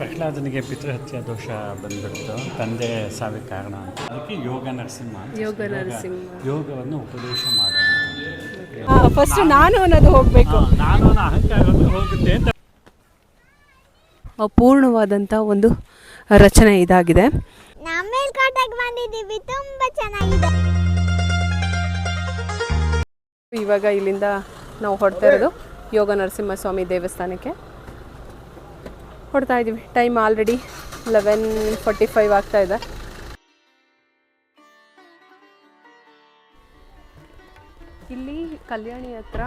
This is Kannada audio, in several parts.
ಪ್ರಹ್ಲಾದನಿಗೆ ಪಿತೃಹತ್ಯ ದೋಷ ಬಂದ್ಬಿಡ್ತು. ತಂದೆ ಸಾವಿಗೆ ಕಾರಣ ಅಂತ. ಅದಕ್ಕೆ ಯೋಗ ನರಸಿಂಹ ಅಂತ. ಯೋಗ ಯೋಗ- ನರಸಿಂಹ. ಯೋಗವನ್ನು ಉಪದೇಶ ಮಾಡೋಣ ಫಸ್ಟ್ ನಾನು ಅನ್ನೋದು ಹೋಗಬೇಕು. ನಾನು ಅಹಂಕಾರವನ್ನು ಹೋಗುತ್ತೆ ಅಂತ. ಅಪೂರ್ಣವಾದಂಥ ಒಂದು ರಚನೆ ಇದಾಗಿದೆ. ಮೇಲ್ಕೋಟೆಗೆ ಬಂದಿದ್ದೀವಿ ತುಂಬಾ ಚೆನ್ನಾಗಿದೆ. ಇವಾಗ ಇಲ್ಲಿಂದ ನಾವು ಹೊಡ್ತಾ ಇರೋದು ಯೋಗ ನರಸಿಂಹಸ್ವಾಮಿ ದೇವಸ್ಥಾನಕ್ಕೆ. ಹೊಡ್ತಾ ಇದ್ದೀವಿ time already eleven forty five ಆಗ್ತಾ ಇದೆ. ಇಲ್ಲಿ ಕಲ್ಯಾಣಿ ಹತ್ರ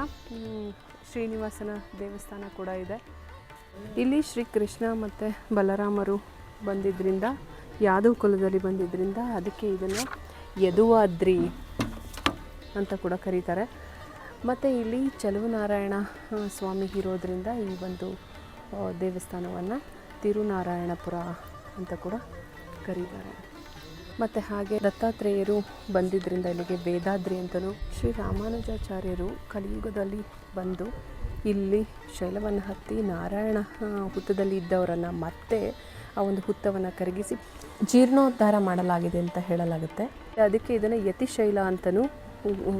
ಶ್ರೀನಿವಾಸನ ದೇವಸ್ಥಾನ ಕೂಡ ಇದೆ. ಇಲ್ಲಿ ಶ್ರೀ ಕೃಷ್ಣ ಮತ್ತು ಬಲರಾಮರು ಬಂದಿದ್ದರಿಂದ ಯಾದವ್ ಕುಲದಲ್ಲಿ ಬಂದಿದ್ದರಿಂದ ಅದಕ್ಕೆ ಇದನ್ನು ಯದುವಾದ್ರಿ ಅಂತ ಕೂಡ ಕರೀತಾರೆ. ಮತ್ತು ಇಲ್ಲಿ ಚಲುವನಾರಾಯಣ ಸ್ವಾಮಿ ಇರೋದ್ರಿಂದ ಈ ಒಂದು ದೇವಸ್ಥಾನವನ್ನು ತಿರುನಾರಾಯಣಪುರ ಅಂತ ಕೂಡ ಕರೀತಾರೆ. ಮತ್ತು ಹಾಗೆ ದತ್ತಾತ್ರೇಯರು ಬಂದಿದ್ದರಿಂದ ಇಲ್ಲಿಗೆ ವೇದಾದ್ರಿ ಅಂತಲೂ ಶ್ರೀ ರಾಮಾನುಜಾಚಾರ್ಯರು ಕಲಿಯುಗದಲ್ಲಿ ಬಂದು ಇಲ್ಲಿ ಶೈಲವನ್ನು ಹತ್ತಿ ನಾರಾಯಣ ಹುತ್ತದಲ್ಲಿ ಇದ್ದವರನ್ನು ಮತ್ತೆ ಆ ಒಂದು ಹುತ್ತವನ್ನು ಕರಗಿಸಿ ಜೀರ್ಣೋದ್ಧಾರ ಮಾಡಲಾಗಿದೆ ಅಂತ ಹೇಳಲಾಗುತ್ತೆ. ಅದಕ್ಕೆ ಇದನ್ನು ಯತಿಶೈಲ ಅಂತಲೂ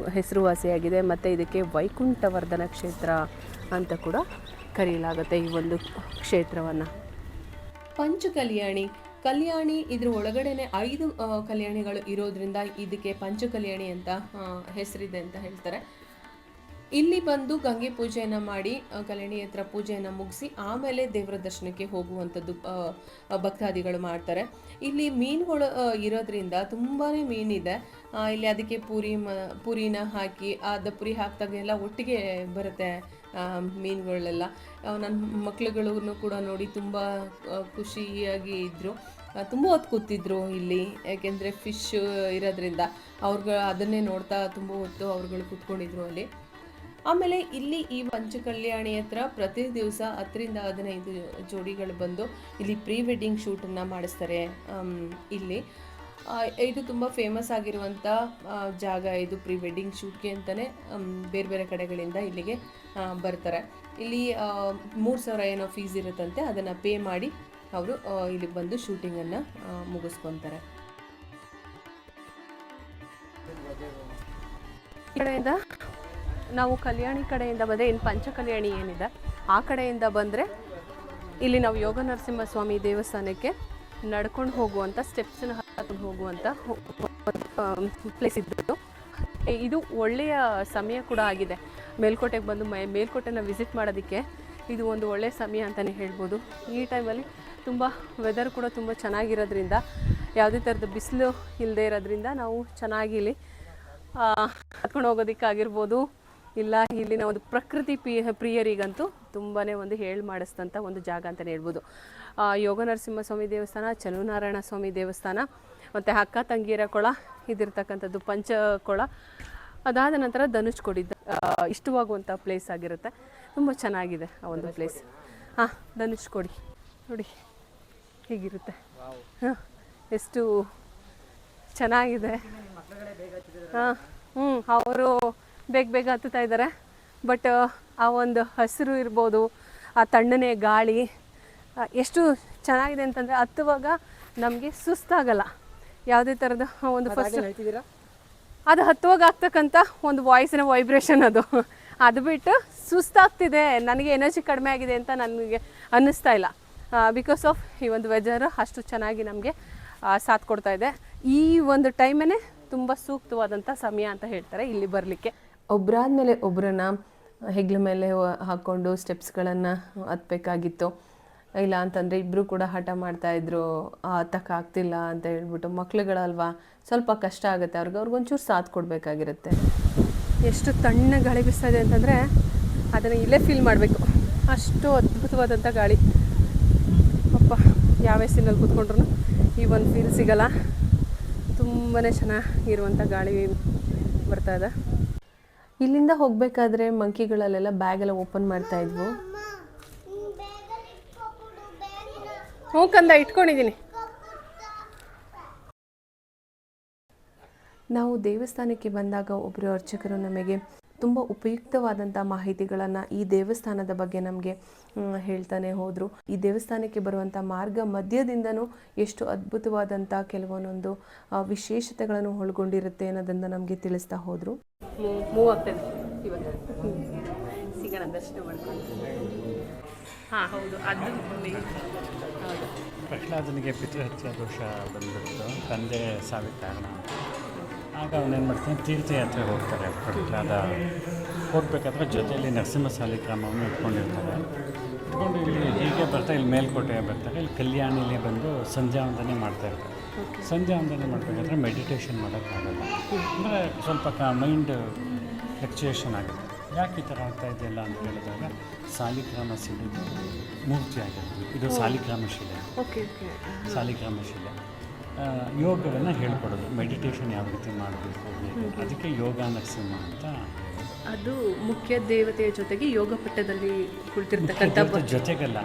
ಹೆಸರುವಾಸಿಯಾಗಿದೆ. ಮತ್ತು ಇದಕ್ಕೆ ವೈಕುಂಠವರ್ಧನ ಕ್ಷೇತ್ರ ಅಂತ ಕೂಡ ಕರೆಯಲಾಗುತ್ತೆ ಈ ಒಂದು ಕ್ಷೇತ್ರವನ್ನು. ಪಂಚ ಕಲ್ಯಾಣಿ ಕಲ್ಯಾಣಿ ಇದ್ರ ಒಳಗಡೆನೆ ಐದು ಕಲ್ಯಾಣಿಗಳು ಇರೋದ್ರಿಂದ ಇದಕ್ಕೆ ಪಂಚ ಕಲ್ಯಾಣಿ ಅಂತ ಹೆಸರಿದೆ ಅಂತ ಹೇಳ್ತಾರೆ. ಇಲ್ಲಿ ಬಂದು ಗಂಗೆ ಪೂಜೆಯನ್ನು ಮಾಡಿ ಕಲ್ಯಾಣಿ ಹತ್ರ ಪೂಜೆಯನ್ನು ಮುಗಿಸಿ, ಆಮೇಲೆ ದೇವರ ದರ್ಶನಕ್ಕೆ ಹೋಗುವಂಥದ್ದು ಭಕ್ತಾದಿಗಳು ಮಾಡ್ತಾರೆ. ಇಲ್ಲಿ ಮೀನುಗಳು ಇರೋದ್ರಿಂದ ತುಂಬಾ ಮೀನಿದೆ. ಇಲ್ಲಿ ಅದಕ್ಕೆ ಪೂರಿ ಮ, ಪೂರಿನ ಹಾಕಿ, ಅದು ಪುರಿ ಹಾಕಿದಾಗೆಲ್ಲ ಒಟ್ಟಿಗೆ ಬರುತ್ತೆ ಮೀನುಗಳೆಲ್ಲ. ನನ್ನ ಮಕ್ಳುಗಳನ್ನು ಕೂಡ ನೋಡಿ ತುಂಬ ಖುಷಿಯಾಗಿ ಇದ್ದರು ತುಂಬ ಹೊತ್ತು ಕೂತಿದ್ರು ಇಲ್ಲಿ. ಯಾಕೆಂದರೆ ಫಿಶ್ ಇರೋದ್ರಿಂದ ಅವ್ರುಗಳು ಅದನ್ನೇ ನೋಡ್ತಾ ತುಂಬ ಹೊತ್ತು ಅವ್ರುಗಳು ಕೂತ್ಕೊಂಡಿದ್ರು ಅಲ್ಲಿ. ಆಮೇಲೆ ಇಲ್ಲಿ ಈ ಪಂಚಕಲ್ಯಾಣಿ ಹತ್ರ ಪ್ರತಿ ದಿವಸ ಹತ್ತರಿಂದ ಹದಿನೈದು ಜೋಡಿಗಳು ಬಂದು ಇಲ್ಲಿ ಪ್ರೀ ವೆಡ್ಡಿಂಗ್ ಶೂಟನ್ನು ಮಾಡಿಸ್ತಾರೆ ಇಲ್ಲಿ. ಇದು ತುಂಬ ಫೇಮಸ್ ಆಗಿರುವಂಥ ಜಾಗ ಇದು ಪ್ರೀ ವೆಡ್ಡಿಂಗ್ ಶೂಟ್ಗೆ ಅಂತಲೇ ಬೇರೆ ಬೇರೆ ಕಡೆಗಳಿಂದ ಇಲ್ಲಿಗೆ ಬರ್ತಾರೆ. ಇಲ್ಲಿ ಮೂರು ಸಾವಿರ ಏನೋ ಫೀಸ್ ಇರುತ್ತಂತೆ, ಅದನ್ನು ಪೇ ಮಾಡಿ ಅವರು ಇಲ್ಲಿಗೆ ಬಂದು ಶೂಟಿಂಗನ್ನು ಮುಗಿಸ್ಕೊತಾರೆ. ಈ ಕಡೆಯಿಂದ ನಾವು ಕಲ್ಯಾಣಿ ಕಡೆಯಿಂದ ಬಂದರೆ ಇನ್ನು ಪಂಚ ಕಲ್ಯಾಣಿ ಏನಿದೆ, ಆ ಕಡೆಯಿಂದ ಬಂದರೆ, ಇಲ್ಲಿ ನಾವು ಯೋಗ ನರಸಿಂಹಸ್ವಾಮಿ ದೇವಸ್ಥಾನಕ್ಕೆ ನಡ್ಕೊಂಡು ಹೋಗುವಂಥ ಸ್ಟೆಪ್ಸನ್ನ ಹಾಕೊಂಡು ಹೋಗುವಂಥ ಪ್ಲೇಸ್ ಇದ್ದು. ಇದು ಒಳ್ಳೆಯ ಸಮಯ ಕೂಡ ಆಗಿದೆ. ಮೇಲ್ಕೋಟೆಗೆ ಬಂದು ಮೈ ಮೇಲ್ಕೋಟೆನ ವಿಸಿಟ್ ಮಾಡೋದಕ್ಕೆ ಇದು ಒಂದು ಒಳ್ಳೆಯ ಸಮಯ ಅಂತಲೇ ಹೇಳ್ಬೋದು. ಈ ಟೈಮಲ್ಲಿ ತುಂಬ ವೆದರ್ ಕೂಡ ತುಂಬ ಚೆನ್ನಾಗಿರೋದ್ರಿಂದ, ಯಾವುದೇ ಥರದ ಬಿಸಿಲು ಇಲ್ಲದೆ ಇರೋದ್ರಿಂದ ನಾವು ಚೆನ್ನಾಗಿ ಇಲ್ಲಿ ಹತ್ಕೊಂಡು ಹೋಗೋದಕ್ಕಾಗಿರ್ಬೋದು ಇಲ್ಲ, ಇಲ್ಲಿನ ಒಂದು ಪ್ರಕೃತಿ ಪಿ ಪ್ರಿಯರಿಗಂತೂ ತುಂಬಾ ಒಂದು ಹೇಳಿ ಮಾಡಿಸಿದಂಥ ಒಂದು ಜಾಗ ಅಂತಲೇ ಹೇಳ್ಬೋದು. ಯೋಗ ನರಸಿಂಹಸ್ವಾಮಿ ದೇವಸ್ಥಾನ, ಚಲುನಾರಾಯಣ ಸ್ವಾಮಿ ದೇವಸ್ಥಾನ, ಮತ್ತು ಅಕ್ಕ ತಂಗಿಯರ ಕೊಳ, ಇದಿರ್ತಕ್ಕಂಥದ್ದು ಪಂಚಕೊಳ ಅದಾದ ನಂತರ ಧನುಷ್ ಕೊಡಿದ್ದ ಇಷ್ಟವಾಗುವಂಥ ಪ್ಲೇಸ್ ಆಗಿರುತ್ತೆ. ತುಂಬ ಚೆನ್ನಾಗಿದೆ ಆ ಒಂದು ಪ್ಲೇಸ್ ಹಾಂ ಧನುಷ್ ಕೊಡಿ. ನೋಡಿ ಹೀಗಿರುತ್ತೆ. ಹಾಂ ಎಷ್ಟು ಚೆನ್ನಾಗಿದೆ. ಹಾಂ ಹ್ಞೂ ಅವರು ಬೇಗ ಬೇಗ ಹತ್ತುತ್ತಾ ಇದ್ದಾರೆ. ಬಟ್ ಆ ಒಂದು ಹಸಿರು ಇರ್ಬೋದು ಆ ತಣ್ಣನೆ ಗಾಳಿ ಎಷ್ಟು ಚೆನ್ನಾಗಿದೆ ಅಂತಂದರೆ ಹತ್ತುವಾಗ ನಮಗೆ ಸುಸ್ತಾಗಲ್ಲ. ಯಾವುದೇ ಥರದ ಒಂದು ಫಸ್ಟ್ ಅದು ಹತ್ತುವಾಗ ಆಗ್ತಕ್ಕಂಥ ಒಂದು ವಾಯ್ಸಿನ ವೈಬ್ರೇಷನ್ ಅದು. ಅದು ಬಿಟ್ಟು ಸುಸ್ತಾಗ್ತಿದೆ, ನನಗೆ ಎನರ್ಜಿ ಕಡಿಮೆ ಆಗಿದೆ ಅಂತ ನನಗೆ ಅನ್ನಿಸ್ತಾ ಇಲ್ಲ. ಬಿಕಾಸ್ ಆಫ್ ಈ ಒಂದು ವೆದರ್ ಅಷ್ಟು ಚೆನ್ನಾಗಿ ನಮಗೆ ಸಾಥ್ ಕೊಡ್ತಾ ಇದೆ. ಈ ಒಂದು ಟೈಮೇ ತುಂಬ ಸೂಕ್ತವಾದಂಥ ಸಮಯ ಅಂತ ಹೇಳ್ತಾರೆ ಇಲ್ಲಿ ಬರಲಿಕ್ಕೆ. ಒಬ್ಬರಾದ್ಮೇಲೆ ಒಬ್ಬರನ್ನ ಹೆಗ್ಲ ಮೇಲೆ ಹಾಕ್ಕೊಂಡು ಸ್ಟೆಪ್ಸ್ಗಳನ್ನು ಹತ್ಬೇಕಾಗಿತ್ತು. ಇಲ್ಲ ಅಂತಂದರೆ ಇಬ್ಬರು ಕೂಡ ಹಠ ಮಾಡ್ತಾಯಿದ್ರು ಹತ್ತಕ್ಕಾಗ್ತಿಲ್ಲ ಅಂತ ಹೇಳ್ಬಿಟ್ಟು ಮಕ್ಳುಗಳಲ್ವಾ ಸ್ವಲ್ಪ ಕಷ್ಟ ಆಗುತ್ತೆ ಅವ್ರಿಗೆ ಅವ್ರಿಗೊಂಚೂರು ಸಾಥ್ ಕೊಡಬೇಕಾಗಿರುತ್ತೆ. ಎಷ್ಟು ತಣ್ಣ ಗಾಳಿ ಬೀಸ್ತಾ ಇದೆ ಅಂತಂದರೆ ಅದನ್ನು ಇಲ್ಲೇ ಫೀಲ್ ಮಾಡಬೇಕು. ಅಷ್ಟು ಅದ್ಭುತವಾದಂಥ ಗಾಳಿ. ಅಪ್ಪ ಯಾವ ಎಸಿನಲ್ಲಿ ಕೂತ್ಕೊಂಡ್ರು ಈ ಒಂದು ಫೀಲ್ ಸಿಗಲ್ಲ. ತುಂಬಾ ಚೆನ್ನಾಗಿರುವಂಥ ಗಾಳಿ ಬರ್ತಾ ಇದೆ. ಇಲ್ಲಿಂದ ಹೋಗಬೇಕಾದ್ರೆ ಮಂಕಿಗಳಲ್ಲೆಲ್ಲ ಬ್ಯಾಗೆಲ್ಲ ಓಪನ್ ಮಾಡ್ತಾ ಹ್ಞೂ ಕಂದ ಇಟ್ಕೊಂಡಿದ್ದೀನಿ ನಾವು ದೇವಸ್ಥಾನಕ್ಕೆ ಬಂದಾಗ ಒಬ್ಬರು ಅರ್ಚಕರು ನಮಗೆ ತುಂಬ ಉಪಯುಕ್ತವಾದಂಥ ಮಾಹಿತಿಗಳನ್ನು ಈ ದೇವಸ್ಥಾನದ ಬಗ್ಗೆ ನಮಗೆ ಹೇಳ್ತಾನೆ ಹೋದರು. ಈ ದೇವಸ್ಥಾನಕ್ಕೆ ಬರುವಂಥ ಮಾರ್ಗ ಮಧ್ಯದಿಂದನೂ ಎಷ್ಟು ಅದ್ಭುತವಾದಂಥ ಕೆಲವೊಂದೊಂದು ವಿಶೇಷತೆಗಳನ್ನು ಒಳಗೊಂಡಿರುತ್ತೆ ಅನ್ನೋದನ್ನು ನಮಗೆ ತಿಳಿಸ್ತಾ ಹೋದರು. ಮೂವ್ ಆಗ್ತದೆ ಹಾಂ ಹೌದು ಅದು ಹೌದು ಪ್ರಹ್ಲಾದನಿಗೆ ಪಿತೃಹತ್ಯ ದೋಷ ಬಂದ್ಬಿಟ್ಟು ತಂದೆ ಸಾವಿಗೆ ಕಾರಣ ಆಗ ಅವನೇನು ಮಾಡ್ತಾನೆ ತೀರ್ಥಯಾತ್ರೆ ಹೋಗ್ತಾರೆ. ಪ್ರಹ್ಲಾದ ಹೋಗ್ಬೇಕಾದ್ರೆ ಜೊತೆಯಲ್ಲಿ ನರಸಿಂಹ ಸಾಲಿಗ್ರಾಮವನ್ನು ಇಟ್ಕೊಂಡಿರ್ತಾರೆ. ಇಟ್ಕೊಂಡು ಇಲ್ಲಿ ಹೀಗೆ ಬರ್ತಾ ಇಲ್ಲಿ ಮೇಲ್ಕೋಟೆ ಬರ್ತಾರೆ. ಇಲ್ಲಿ ಕಲ್ಯಾಣಿಲಿ ಬಂದು ಸಂಧ್ಯಾ ವಂದನೆ ಮಾಡ್ತಾ ಇರ್ತಾರೆ. ಸಂಧ್ಯಾ ವಂದನೆ ಮಾಡಬೇಕಾದ್ರೆ ಮೆಡಿಟೇಷನ್ ಮಾಡೋಕ್ಕಾಗಲ್ಲ. ಅಂದರೆ ಸ್ವಲ್ಪ ಕ ಮೈಂಡ್ ಫ್ಲಕ್ಚುಯೇಷನ್ ಆಗುತ್ತೆ. ಯಾಕೆ ಈ ಥರ ಆಗ್ತಾಯಿದೆಯಲ್ಲ ಅಂತ ಹೇಳಿದಾಗ ಸಾಲಿಗ್ರಾಮ ಸಿಡಿದು ಮೂರ್ತಿ ಆಗಿರೋದು ಇದು ಸಾಲಿಗ್ರಾಮ ಶಿಲೆ. Okay okay. ಸಾಲಿಗ್ರಾಮ ಶಿಲೆ. ಯೋಗವನ್ನು ಹೇಳ್ಕೊಡೋದು. ಮೆಡಿಟೇಷನ್ ಯಾವ ರೀತಿ ಮಾಡಬೇಕು ಅದಕ್ಕೆ ಯೋಗ ನರಸಿಂಹ ಅಂತ ಅದು ಮುಖ್ಯ ದೇವತೆಯ ಜೊತೆಗೆ ಯೋಗ ಪಟ್ಟದಲ್ಲಿ ಕುಳಿತಿರ್ತಕ್ಕಂಥ ಜೊತೆಗಲ್ಲ.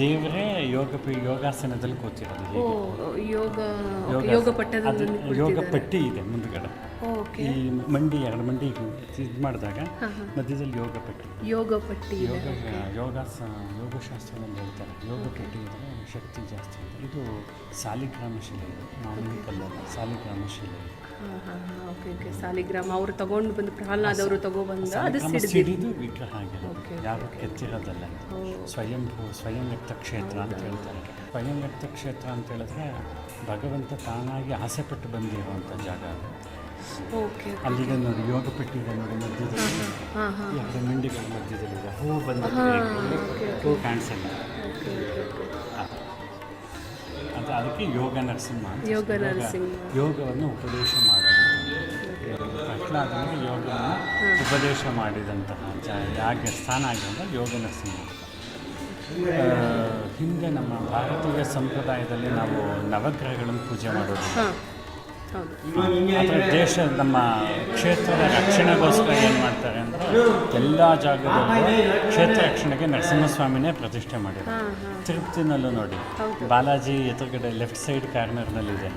ದೇವರೇ ಯೋಗ ಯೋಗಾಸನದಲ್ಲಿ ಕೂತಿರೋದು ಯೋಗ ಯೋಗ ಯೋಗ ಪಟ್ಟದಲ್ಲಿ ಯೋಗ ಪಟ್ಟಿ ಇದೆ ಮುಂದ್ಗಡೆ. ಈ ಮಂಡಿ ಎರಡು ಮಂಡಿ ಇದು ಮಾಡಿದಾಗ ಮಧ್ಯದಲ್ಲಿ ಯೋಗ ಪಟ್ಟಿ. ಯೋಗ ಪಟ್ಟಿ ಯೋಗ ಯೋಗಾಸ ಯೋಗಶಾಸ್ತ್ರದಲ್ಲಿ ಹೇಳ್ತಾರೆ. ಯೋಗ ಪಟ್ಟಿ ಅಂದರೆ ಶಕ್ತಿ ಜಾಸ್ತಿ ಇದೆ ಇದು ಸಾಲಿಗ್ರಾಮ ಶಿಲೆ ಇದು. ಮಾಮೂಲಿ ಕಲ್ಲಲ್ಲ ಸಾಲಿಗ್ರಾಮ ಶಿಲೆ ಓಕೆ ಓಕೆ. ಸಾಲಿಗ್ರಾಮ ಅವರು ತಗೊಂಡು ಬಂದು ಪ್ರಹ್ಲಾದ್ ಅವರು ಬಂದು ಅದು ಸಿಡಿದು ವಿಗ್ರಹ ಆಗಿದೆ. ಯಾರು ಕೆತ್ತಿರೋದಲ್ಲ ಇದು. ಸ್ವಯಂಭೂ ಸ್ವಯಂ ವ್ಯಕ್ತ ಕ್ಷೇತ್ರ ಅಂತ ಹೇಳ್ತಾರೆ. ಸ್ವಯಂ ವ್ಯಕ್ತ ಕ್ಷೇತ್ರ ಅಂತ ಹೇಳಿದ್ರೆ ಭಗವಂತ ತಾನಾಗಿ ಆಸೆಪಟ್ಟು ಬಂದಿರುವಂಥ ಜಾಗ ಅದು. ಓಕೆ ಅಲ್ಲಿದೆ ನೋಡಿ ಯೋಗ ಪೆಟ್ಟಿಗೆ ಇದೆ ನೋಡಿ ಮಧ್ಯದಲ್ಲಿ ಎರಡು ಮಂಡಿಗಳ ಮಧ್ಯದಲ್ಲಿದೆ ಹೂ ಬಂದ ಹೂ ಕಾಣಿಸಲ್ಲ. ಅದು ಅದಕ್ಕೆ ಯೋಗ ನರಸಿಂಹ ಯೋಗ ನರಸಿಂಹ. ಯೋಗವನ್ನು ಉಪದೇಶ ಮಾಡೋದು. ಪ್ರಹ್ಲಾದನಿಗೆ ಯೋಗವನ್ನು ಉಪದೇಶ ಮಾಡಿದಂತಹ ಯಾಕೆ ಸ್ಥಾನ ಆಗಿರೋದು ಯೋಗ ನರಸಿಂಹ. ಹಿಂದೆ ನಮ್ಮ ಭಾರತೀಯ ಸಂಪ್ರದಾಯದಲ್ಲಿ ನಾವು ನವಗ್ರಹಗಳನ್ನು ಪೂಜೆ ಮಾಡೋದು. ಆದರೆ ದೇಶ ನಮ್ಮ ಕ್ಷೇತ್ರದ ರಕ್ಷಣೆಗೋಸ್ಕರ ಏನು ಮಾಡ್ತಾರೆ ಅಂದರೆ ಎಲ್ಲ ಜಾಗದಲ್ಲೂ ಕ್ಷೇತ್ರ ರಕ್ಷಣೆಗೆ ನರಸಿಂಹಸ್ವಾಮಿನೇ ಪ್ರತಿಷ್ಠೆ ಮಾಡಿದ್ದಾರೆ ತಿರುಪ್ತಿನಲ್ಲೂ ನೋಡಿ. ಬಾಲಾಜಿ ಎದುರುಗಡೆ ಲೆಫ್ಟ್ ಸೈಡ್ ಕಾರ್ನರ್ನಲ್ಲಿದೆ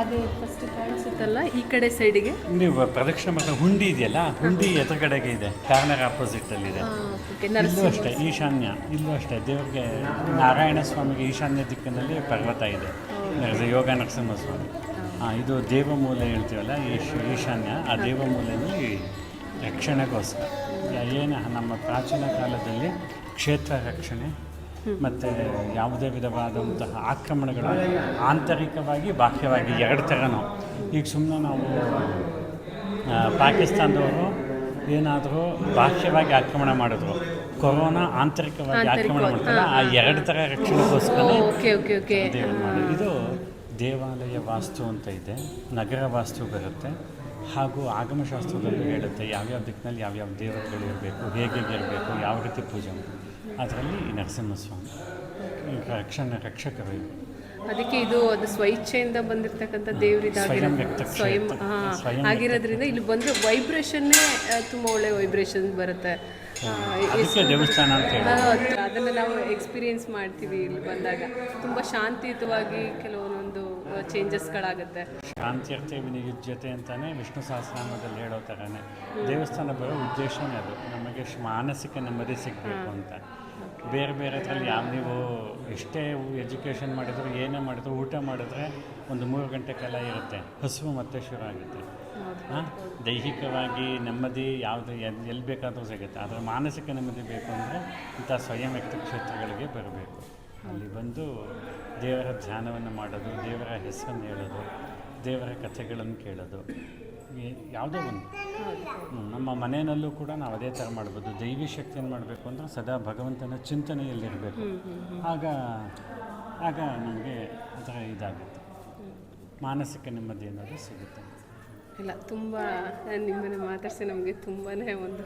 ಅದೇ ಫಸ್ಟ್ ಕಾಣಿಸುತ್ತಲ್ಲ ಈ ಕಡೆ ಸೈಡಿಗೆ ನೀವು ಪ್ರದಕ್ಷಿಣೆ ಮಾಡಿದ ಹುಂಡಿ ಇದೆಯಲ್ಲ ಹುಂಡಿ ಎದುರುಗಡೆಗೆ ಇದೆ. ಕಾರ್ನರ್ ಆಪೋಸಿಟಲ್ಲಿದೆ ಅಲ್ಲಿ ಇದೆ. ಇಲ್ಲೂ ಅಷ್ಟೇ ಈಶಾನ್ಯ ಇಲ್ಲೂ ಅಷ್ಟೇ. ದೇವರಿಗೆ ನಾರಾಯಣ ಸ್ವಾಮಿಗೆ ಈಶಾನ್ಯ ದಿಕ್ಕಿನಲ್ಲಿ ಪರ್ವತ ಇದೆ. ಯೋಗ ನರಸಿಂಹ ಸ್ವಾಮಿ ಇದು ದೇವಮೂಲೆ ಹೇಳ್ತೀವಲ್ಲ ಈಶ್ ಈಶಾನ್ಯ. ಆ ದೇವಮೂಲೆಯಲ್ಲಿ ರಕ್ಷಣೆಗೋಸ್ಕರ. ಏನು ನಮ್ಮ ಪ್ರಾಚೀನ ಕಾಲದಲ್ಲಿ ಕ್ಷೇತ್ರ ರಕ್ಷಣೆ ಮತ್ತು ಯಾವುದೇ ವಿಧವಾದಂತಹ ಆಕ್ರಮಣಗಳು ಆಂತರಿಕವಾಗಿ ಬಾಹ್ಯವಾಗಿ ಎರಡು ಥರನೂ ಈಗ ಸುಮ್ಮನೆ ನಾವು ಪಾಕಿಸ್ತಾನದವರು ಏನಾದರೂ ಬಾಹ್ಯವಾಗಿ ಆಕ್ರಮಣ ಮಾಡಿದ್ರು. ಕೊರೋನಾ ಆಂತರಿಕವಾಗಿ ಆಕ್ರಮಣ ಮಾಡ್ತಾರೆ ಆ ಎರಡು ಥರ ರಕ್ಷಣೆಗೋಸ್ಕರ ಇದು ದೇವಾಲಯ ವಾಸ್ತು ಅಂತ ಇದೆ, ನಗರ ವಾಸ್ತು ಬರುತ್ತೆ, ಹಾಗೂ ಆಗಮಶಾಸ್ತ್ರದಲ್ಲೂ ಹೇಳುತ್ತೆ ಯಾವ್ಯಾವ ದಿಕ್ಕಿನಲ್ಲಿ ಯಾವ್ಯಾವ ದೇವತೆಗಳು ಇರಬೇಕು, ಹೇಗೆ ಇರಬೇಕು, ಯಾವ ರೀತಿ ಪೂಜೆ ಅದರಲ್ಲಿ ನರಸಿಂಹಸ್ವಾಮಿ ರಕ್ಷಣೆ ರಕ್ಷಕರು ಅದಕ್ಕೆ ಇದು ಅದು ಸ್ವಇಚ್ಛೆಯಿಂದ ಬಂದಿರತಕ್ಕಂಥ ದೇವರಿದಾಗ ಸ್ವಯಂ ಹಾಂ ಆಗಿರೋದ್ರಿಂದ ಇಲ್ಲಿ ಬಂದರೆ ವೈಬ್ರೇಷನ್ನೇ ತುಂಬ ಒಳ್ಳೆ ವೈಬ್ರೇಷನ್ ಬರುತ್ತೆ. ದೇವಸ್ಥಾನ ಅದನ್ನು ನಾವು ಎಕ್ಸ್ಪೀರಿಯನ್ಸ್ ಮಾಡ್ತೀವಿ ಇಲ್ಲಿ ಬಂದಾಗ. ತುಂಬ ಶಾಂತಿಯುತವಾಗಿ ಕೆಲವೊಂದೊಂದು ಚೇಂಜಸ್ಗಳಾಗುತ್ತೆ. ಶಾಂತ್ಯರ್ಥ ಜೊತೆ ಅಂತಾನೆ ವಿಷ್ಣು ಸಹಸ್ರನಾಮದಲ್ಲಿ ಹೇಳೋ ಥರನೇ ದೇವಸ್ಥಾನ ಬರೋ ಉದ್ದೇಶನೇ ಅದು. ನಮಗೆ ಮಾನಸಿಕ ನೆಮ್ಮದಿ ಸಿಗಬೇಕು ಅಂತ. ಬೇರೆ ಬೇರೆ ಥರಲ್ಲಿ ಯಾವ ನೀವು ಎಷ್ಟೇ ಎಜುಕೇಷನ್ ಮಾಡಿದ್ರು ಏನೇ ಮಾಡಿದ್ರು ಊಟ ಮಾಡಿದ್ರೆ ಒಂದು ಮೂರು ಗಂಟೆ ಕಾಲ ಇರುತ್ತೆ. ಹಸುವು ಮತ್ತೆ ಶುರು ಆಗುತ್ತೆ. ಹಾಂ? ದೈಹಿಕವಾಗಿ ನೆಮ್ಮದಿ ಯಾವುದು ಎಲ್ಲಿ ಎಲ್ಲಿ ಬೇಕಾದರೂ ಸಿಗುತ್ತೆ. ಆದರೆ ಮಾನಸಿಕ ನೆಮ್ಮದಿ ಬೇಕು ಅಂದರೆ ಇಂಥ ಸ್ವಯಂ ವ್ಯಕ್ತಿ ಕ್ಷೇತ್ರಗಳಿಗೆ ಬರಬೇಕು. ಅಲ್ಲಿ ಬಂದು ದೇವರ ಧ್ಯಾನವನ್ನು ಮಾಡೋದು ದೇವರ ಹೆಸರನ್ನು ಹೇಳೋದು ದೇವರ ಕಥೆಗಳನ್ನು ಕೇಳೋದು. ಯಾವುದೋ ಒಂದು. ನಮ್ಮ ಮನೆಯಲ್ಲೂ ಕೂಡ ನಾವು ಅದೇ ಥರ ಮಾಡ್ಬೋದು. ದೈವಿ ಶಕ್ತಿಯನ್ನು ಮಾಡಬೇಕು ಅಂದರೆ ಸದಾ ಭಗವಂತನ ಚಿಂತನೆಯಲ್ಲಿರಬೇಕು. ಆಗ ಆಗ ನಮಗೆ ಅದರ ಇದಾಗುತ್ತೆ. ಮಾನಸಿಕ ನೆಮ್ಮದಿ ಅನ್ನೋದು ಸಿಗುತ್ತೆ. ಇಲ್ಲ ತುಂಬ ನಿಮ್ಮನ್ನು ಮಾತಾಡಿಸಿ ನಮಗೆ ತುಂಬಾ ಒಂದು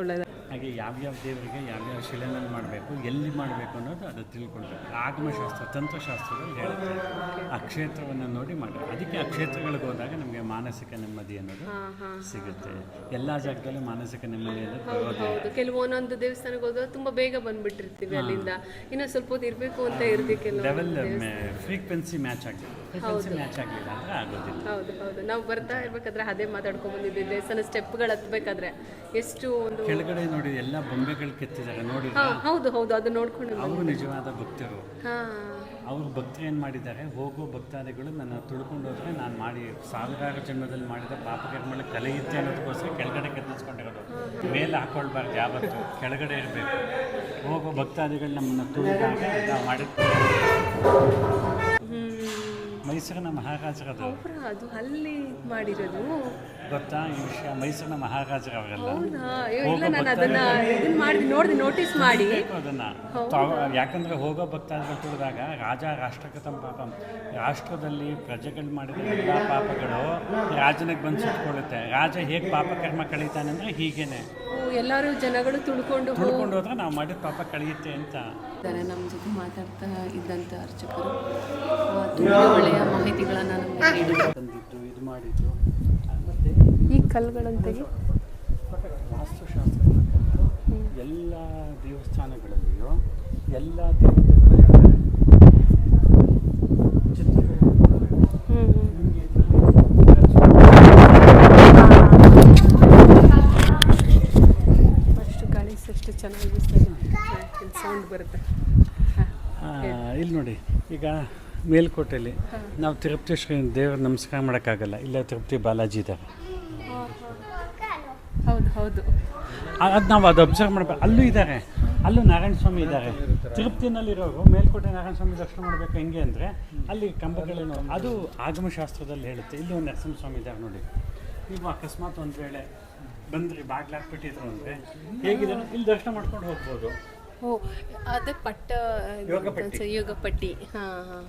ಒಳ್ಳೆಯದು. ಹಾಗೆ ಯಾವ್ಯಾವ ದೇವರಿಗೆ ಯಾವ್ಯಾವ ಶಿಲೆನಲ್ಲಿ ಮಾಡಬೇಕು ಎಲ್ಲಿ ಮಾಡಬೇಕು ಅನ್ನೋದು ಅದು ತಿಳ್ಕೊಳ್ಬೇಕು. ಆಗಮಶಾಸ್ತ್ರ ತಂತ್ರಶಾಸ್ತ್ರದಲ್ಲಿ ಹೇಳುತ್ತೆ. ಆ ಕ್ಷೇತ್ರವನ್ನು ನೋಡಿ ಮಾಡಿ ಅದಕ್ಕೆ ಆ ಕ್ಷೇತ್ರಗಳಿಗೆ ಹೋದಾಗ ನಮಗೆ ಮಾನಸಿಕ ನೆಮ್ಮದಿ ಅನ್ನೋದು ಸಿಗುತ್ತೆ. ಎಲ್ಲ ಜಾಗದಲ್ಲೂ ಮಾನಸಿಕ ನೆಮ್ಮದಿ ಅನ್ನೋದು ಕೆಲವು ಒಂದೊಂದು ದೇವಸ್ಥಾನಕ್ಕೆ ಹೋದಾಗ ತುಂಬ ಬೇಗ ಬಂದ್ಬಿಟ್ಟಿರ್ತೀವಿ ಅಲ್ಲಿಂದ. ಇನ್ನು ಸ್ವಲ್ಪ ಹೊತ್ತು ಇರಬೇಕು ಅಂತ ಇರ್ತೀವಿ ಕೆಲವು ಲೆವೆಲ್ ಫ್ರೀಕ್ವೆನ್ಸಿ ಮ್ಯಾಚ್ ಆಗಲಿ ಫ್ರೀಕ್ವೆನ್ಸಿ ಮ್ಯಾಚ್ ಆಗಲಿಲ್ಲ ಅಂದರೆ ಆಗೋದಿಲ್ಲ. ಹೌದು ಹೌದು. ನಾವು ಬರ್ತಾ ಇರ್ಬೇಕಾದ್ರೆ ಅದೇ ಮಾತಾಡ್ಕೊಂಡ್ ಬಂದಿದ್ದೀವಿ. ದೇವಸ್ಥಾನ ಸ್ಟೆಪ್ಗಳು ಹತ್ಬೇಕಾದ್ರೆ ಎಷ್ಟು ಒಂದು ಕೆಳಗಡೆ ನೋಡಿ ಎಲ್ಲ ಬೊಂಬೆಗಳು ಕೆತ್ತಿದ್ದಾರೆ ನೋಡಿ ಹೌದು ಹೌದು ಅದು ನೋಡ್ಕೊಂಡು ಅವರು ನಿಜವಾದ ಭಕ್ತರು. ಅವ್ರ ಭಕ್ತರು ಏನು ಮಾಡಿದ್ದಾರೆ? ಹೋಗೋ ಭಕ್ತಾದಿಗಳು ನನ್ನ ತುಳ್ಕೊಂಡು ಹೋದ್ರೆ ನಾನು ಮಾಡಿ ಸಾವಿರಾರು ಜನ್ಮದಲ್ಲಿ ಮಾಡಿದ ಪಾಪಕರ್ಮಗಳ ಕಲೆಯುತ್ತೆ ಅನ್ನೋದಕ್ಕೋಸ್ಕರ ಕೆಳಗಡೆ ಕೆತ್ತಿಸ್ಕೊಂಡಿರೋದು. ಮೇಲೆ ಹಾಕೊಳ್ಬಾರ್ದು ಯಾವತ್ತು ಕೆಳಗಡೆ ಇರಬೇಕು. ಹೋಗೋ ಭಕ್ತಾದಿಗಳು ನಮ್ಮನ್ನು ತುಳಿದಾಗ ಮಾಡಿ ಮಾಡಿದ ಮೈಸೂರಿನ ಮಹಾರಾಜರದು. ಅವ್ರ ಅದು ಅಲ್ಲಿ ಮಾಡಿರೋದು? ಗೊತ್ತಾ ಈ ವಿಷಯ? ಮೈಸೂರಿನ ಮಹಾರಾಜರ ಅವರೆಲ್ಲ. ಅಯ್ಯೋ, ಇಲ್ಲ ನಾನು ಅದನ್ನ ಇದನ್ನ ಮಾಡಿ ನೋಡಿದೆ ನೋಟಿಸ್ ಮಾಡಿ. ಅದನ್ನ. ತಾವು- ಯಾಕಂದ್ರೆ ಹೋಗೋ ಭಕ್ತಾದಿಗಳು ತುಳಿದಾಗ ರಾಜ ರಾಷ್ಟ್ರಕೃತಂ ಪಾಪಂ. ರಾಷ್ಟ್ರದಲ್ಲಿ ಪ್ರಜೆಗಳು ಮಾಡಿದ ಎಲ್ಲ ಪಾಪಗಳು ರಾಜನಿಗೆ ಬಂದು ಸುಟ್ಕೊಳ್ಳುತ್ತೆ ರಾಜ ಹೇಗೆ ಪಾಪಕರ್ಮ ಕಳೀತಾನೆ ಅಂದ್ರೆ ಹೀಗೇನೆ. ಎಲ್ಲರೂ ಜನಗಳು ತುಳ್ಕೊಂಡು ತುಳ್ಕೊಂಡು ಹೋದ್ರೆ ನಾವು ಮಾಡಿದ ಪಾಪ ಕಳೆಯುತ್ತೆ ಅಂತ. ಇದ್ದಾರೆ. ನಮ್ಮ ಜೊತೆ ಮಾತಾಡ್ತಾ ಇದ್ದಂಥ ಅರ್ಚಕರು. ಆ, ತುಂಬ ಒಳ್ಳೆಯ ಮಾಹಿತಿಗಳನ್ನು ನಮಗೆ ತಂದಿದ್ದು ಇದು ಮಾಡಿದ್ದು. ಮತ್ತೆ ಈ ಕಲ್ಲುಗಳಂತೆಗೆ ವಾಸ್ತುಶಾಸ್ತ್ರ ಎಲ್ಲ ದೇವಸ್ಥಾನಗಳಲ್ಲಿಯೂ ಎಲ್ಲ ದೇವತೆಗಳ. ಚಿತ್ರಗಳು ಹ್ಞೂ ನಿಮ್ಗೆ ಅಷ್ಟು ಗಾಳಿ ಎಷ್ಟು ಚೆನ್ನಾಗಿ ಬೀಸ್ತಾ ಸೌಂಡ್ ಬರುತ್ತೆ. ಇಲ್ಲಿ ನೋಡಿ ಈಗ ಮೇಲ್ಕೋಟೆಯಲ್ಲಿ ನಾವು ತಿರುಪತಿ ಶ್ರೀ ದೇವ್ರ ನಮಸ್ಕಾರ ಮಾಡೋಕ್ಕಾಗಲ್ಲ ಇಲ್ಲ ತಿರುಪತಿ ಬಾಲಾಜಿ ಇದ್ದಾರೆ ಹೌದು ಹೌದು. ಅದು ನಾವು ಅದು ಅಬ್ಸರ್ವ್ ಮಾಡಬೇಕು. ಅಲ್ಲೂ ಇದ್ದಾರೆ ಅಲ್ಲೂ ನಾರಾಯಣ ಸ್ವಾಮಿ ಇದ್ದಾರೆ ತಿರುಪತಿನಲ್ಲಿರೋರು ಮೇಲ್ಕೋಟೆ ನಾರಾಯಣ ಸ್ವಾಮಿ ದರ್ಶನ ಮಾಡಬೇಕು ಹೆಂಗೆ ಅಂದರೆ ಅಲ್ಲಿ ಕಂಬಗಳೇನು ಅದು ಆಗಮಶಾಸ್ತ್ರದಲ್ಲಿ ಹೇಳುತ್ತೆ. ಇಲ್ಲಿ ಒಂದು ನರಸಿಂಹಸ್ವಾಮಿ ಇದ್ದಾರೆ ನೋಡಿ. ನೀವು ಅಕಸ್ಮಾತ್ ಒಂದು ವೇಳೆ ಬಂದ್ರಿ ಬಾಗ್ಲಾಕ್ಬಿಟ್ಟಿದ್ರು ಅಂದರೆ ಹೇಗಿದೆ ಇಲ್ಲಿ ದರ್ಶನ ಮಾಡ್ಕೊಂಡು ಹೋಗ್ಬೋದು. ಓ ಅದೇ ಪಟ್ಟ ಯೋಗ ಪಟ್ಟಿ. ಯೋಗ ಪಟ್ಟಿ. ಹಾಂ ಹಾಂ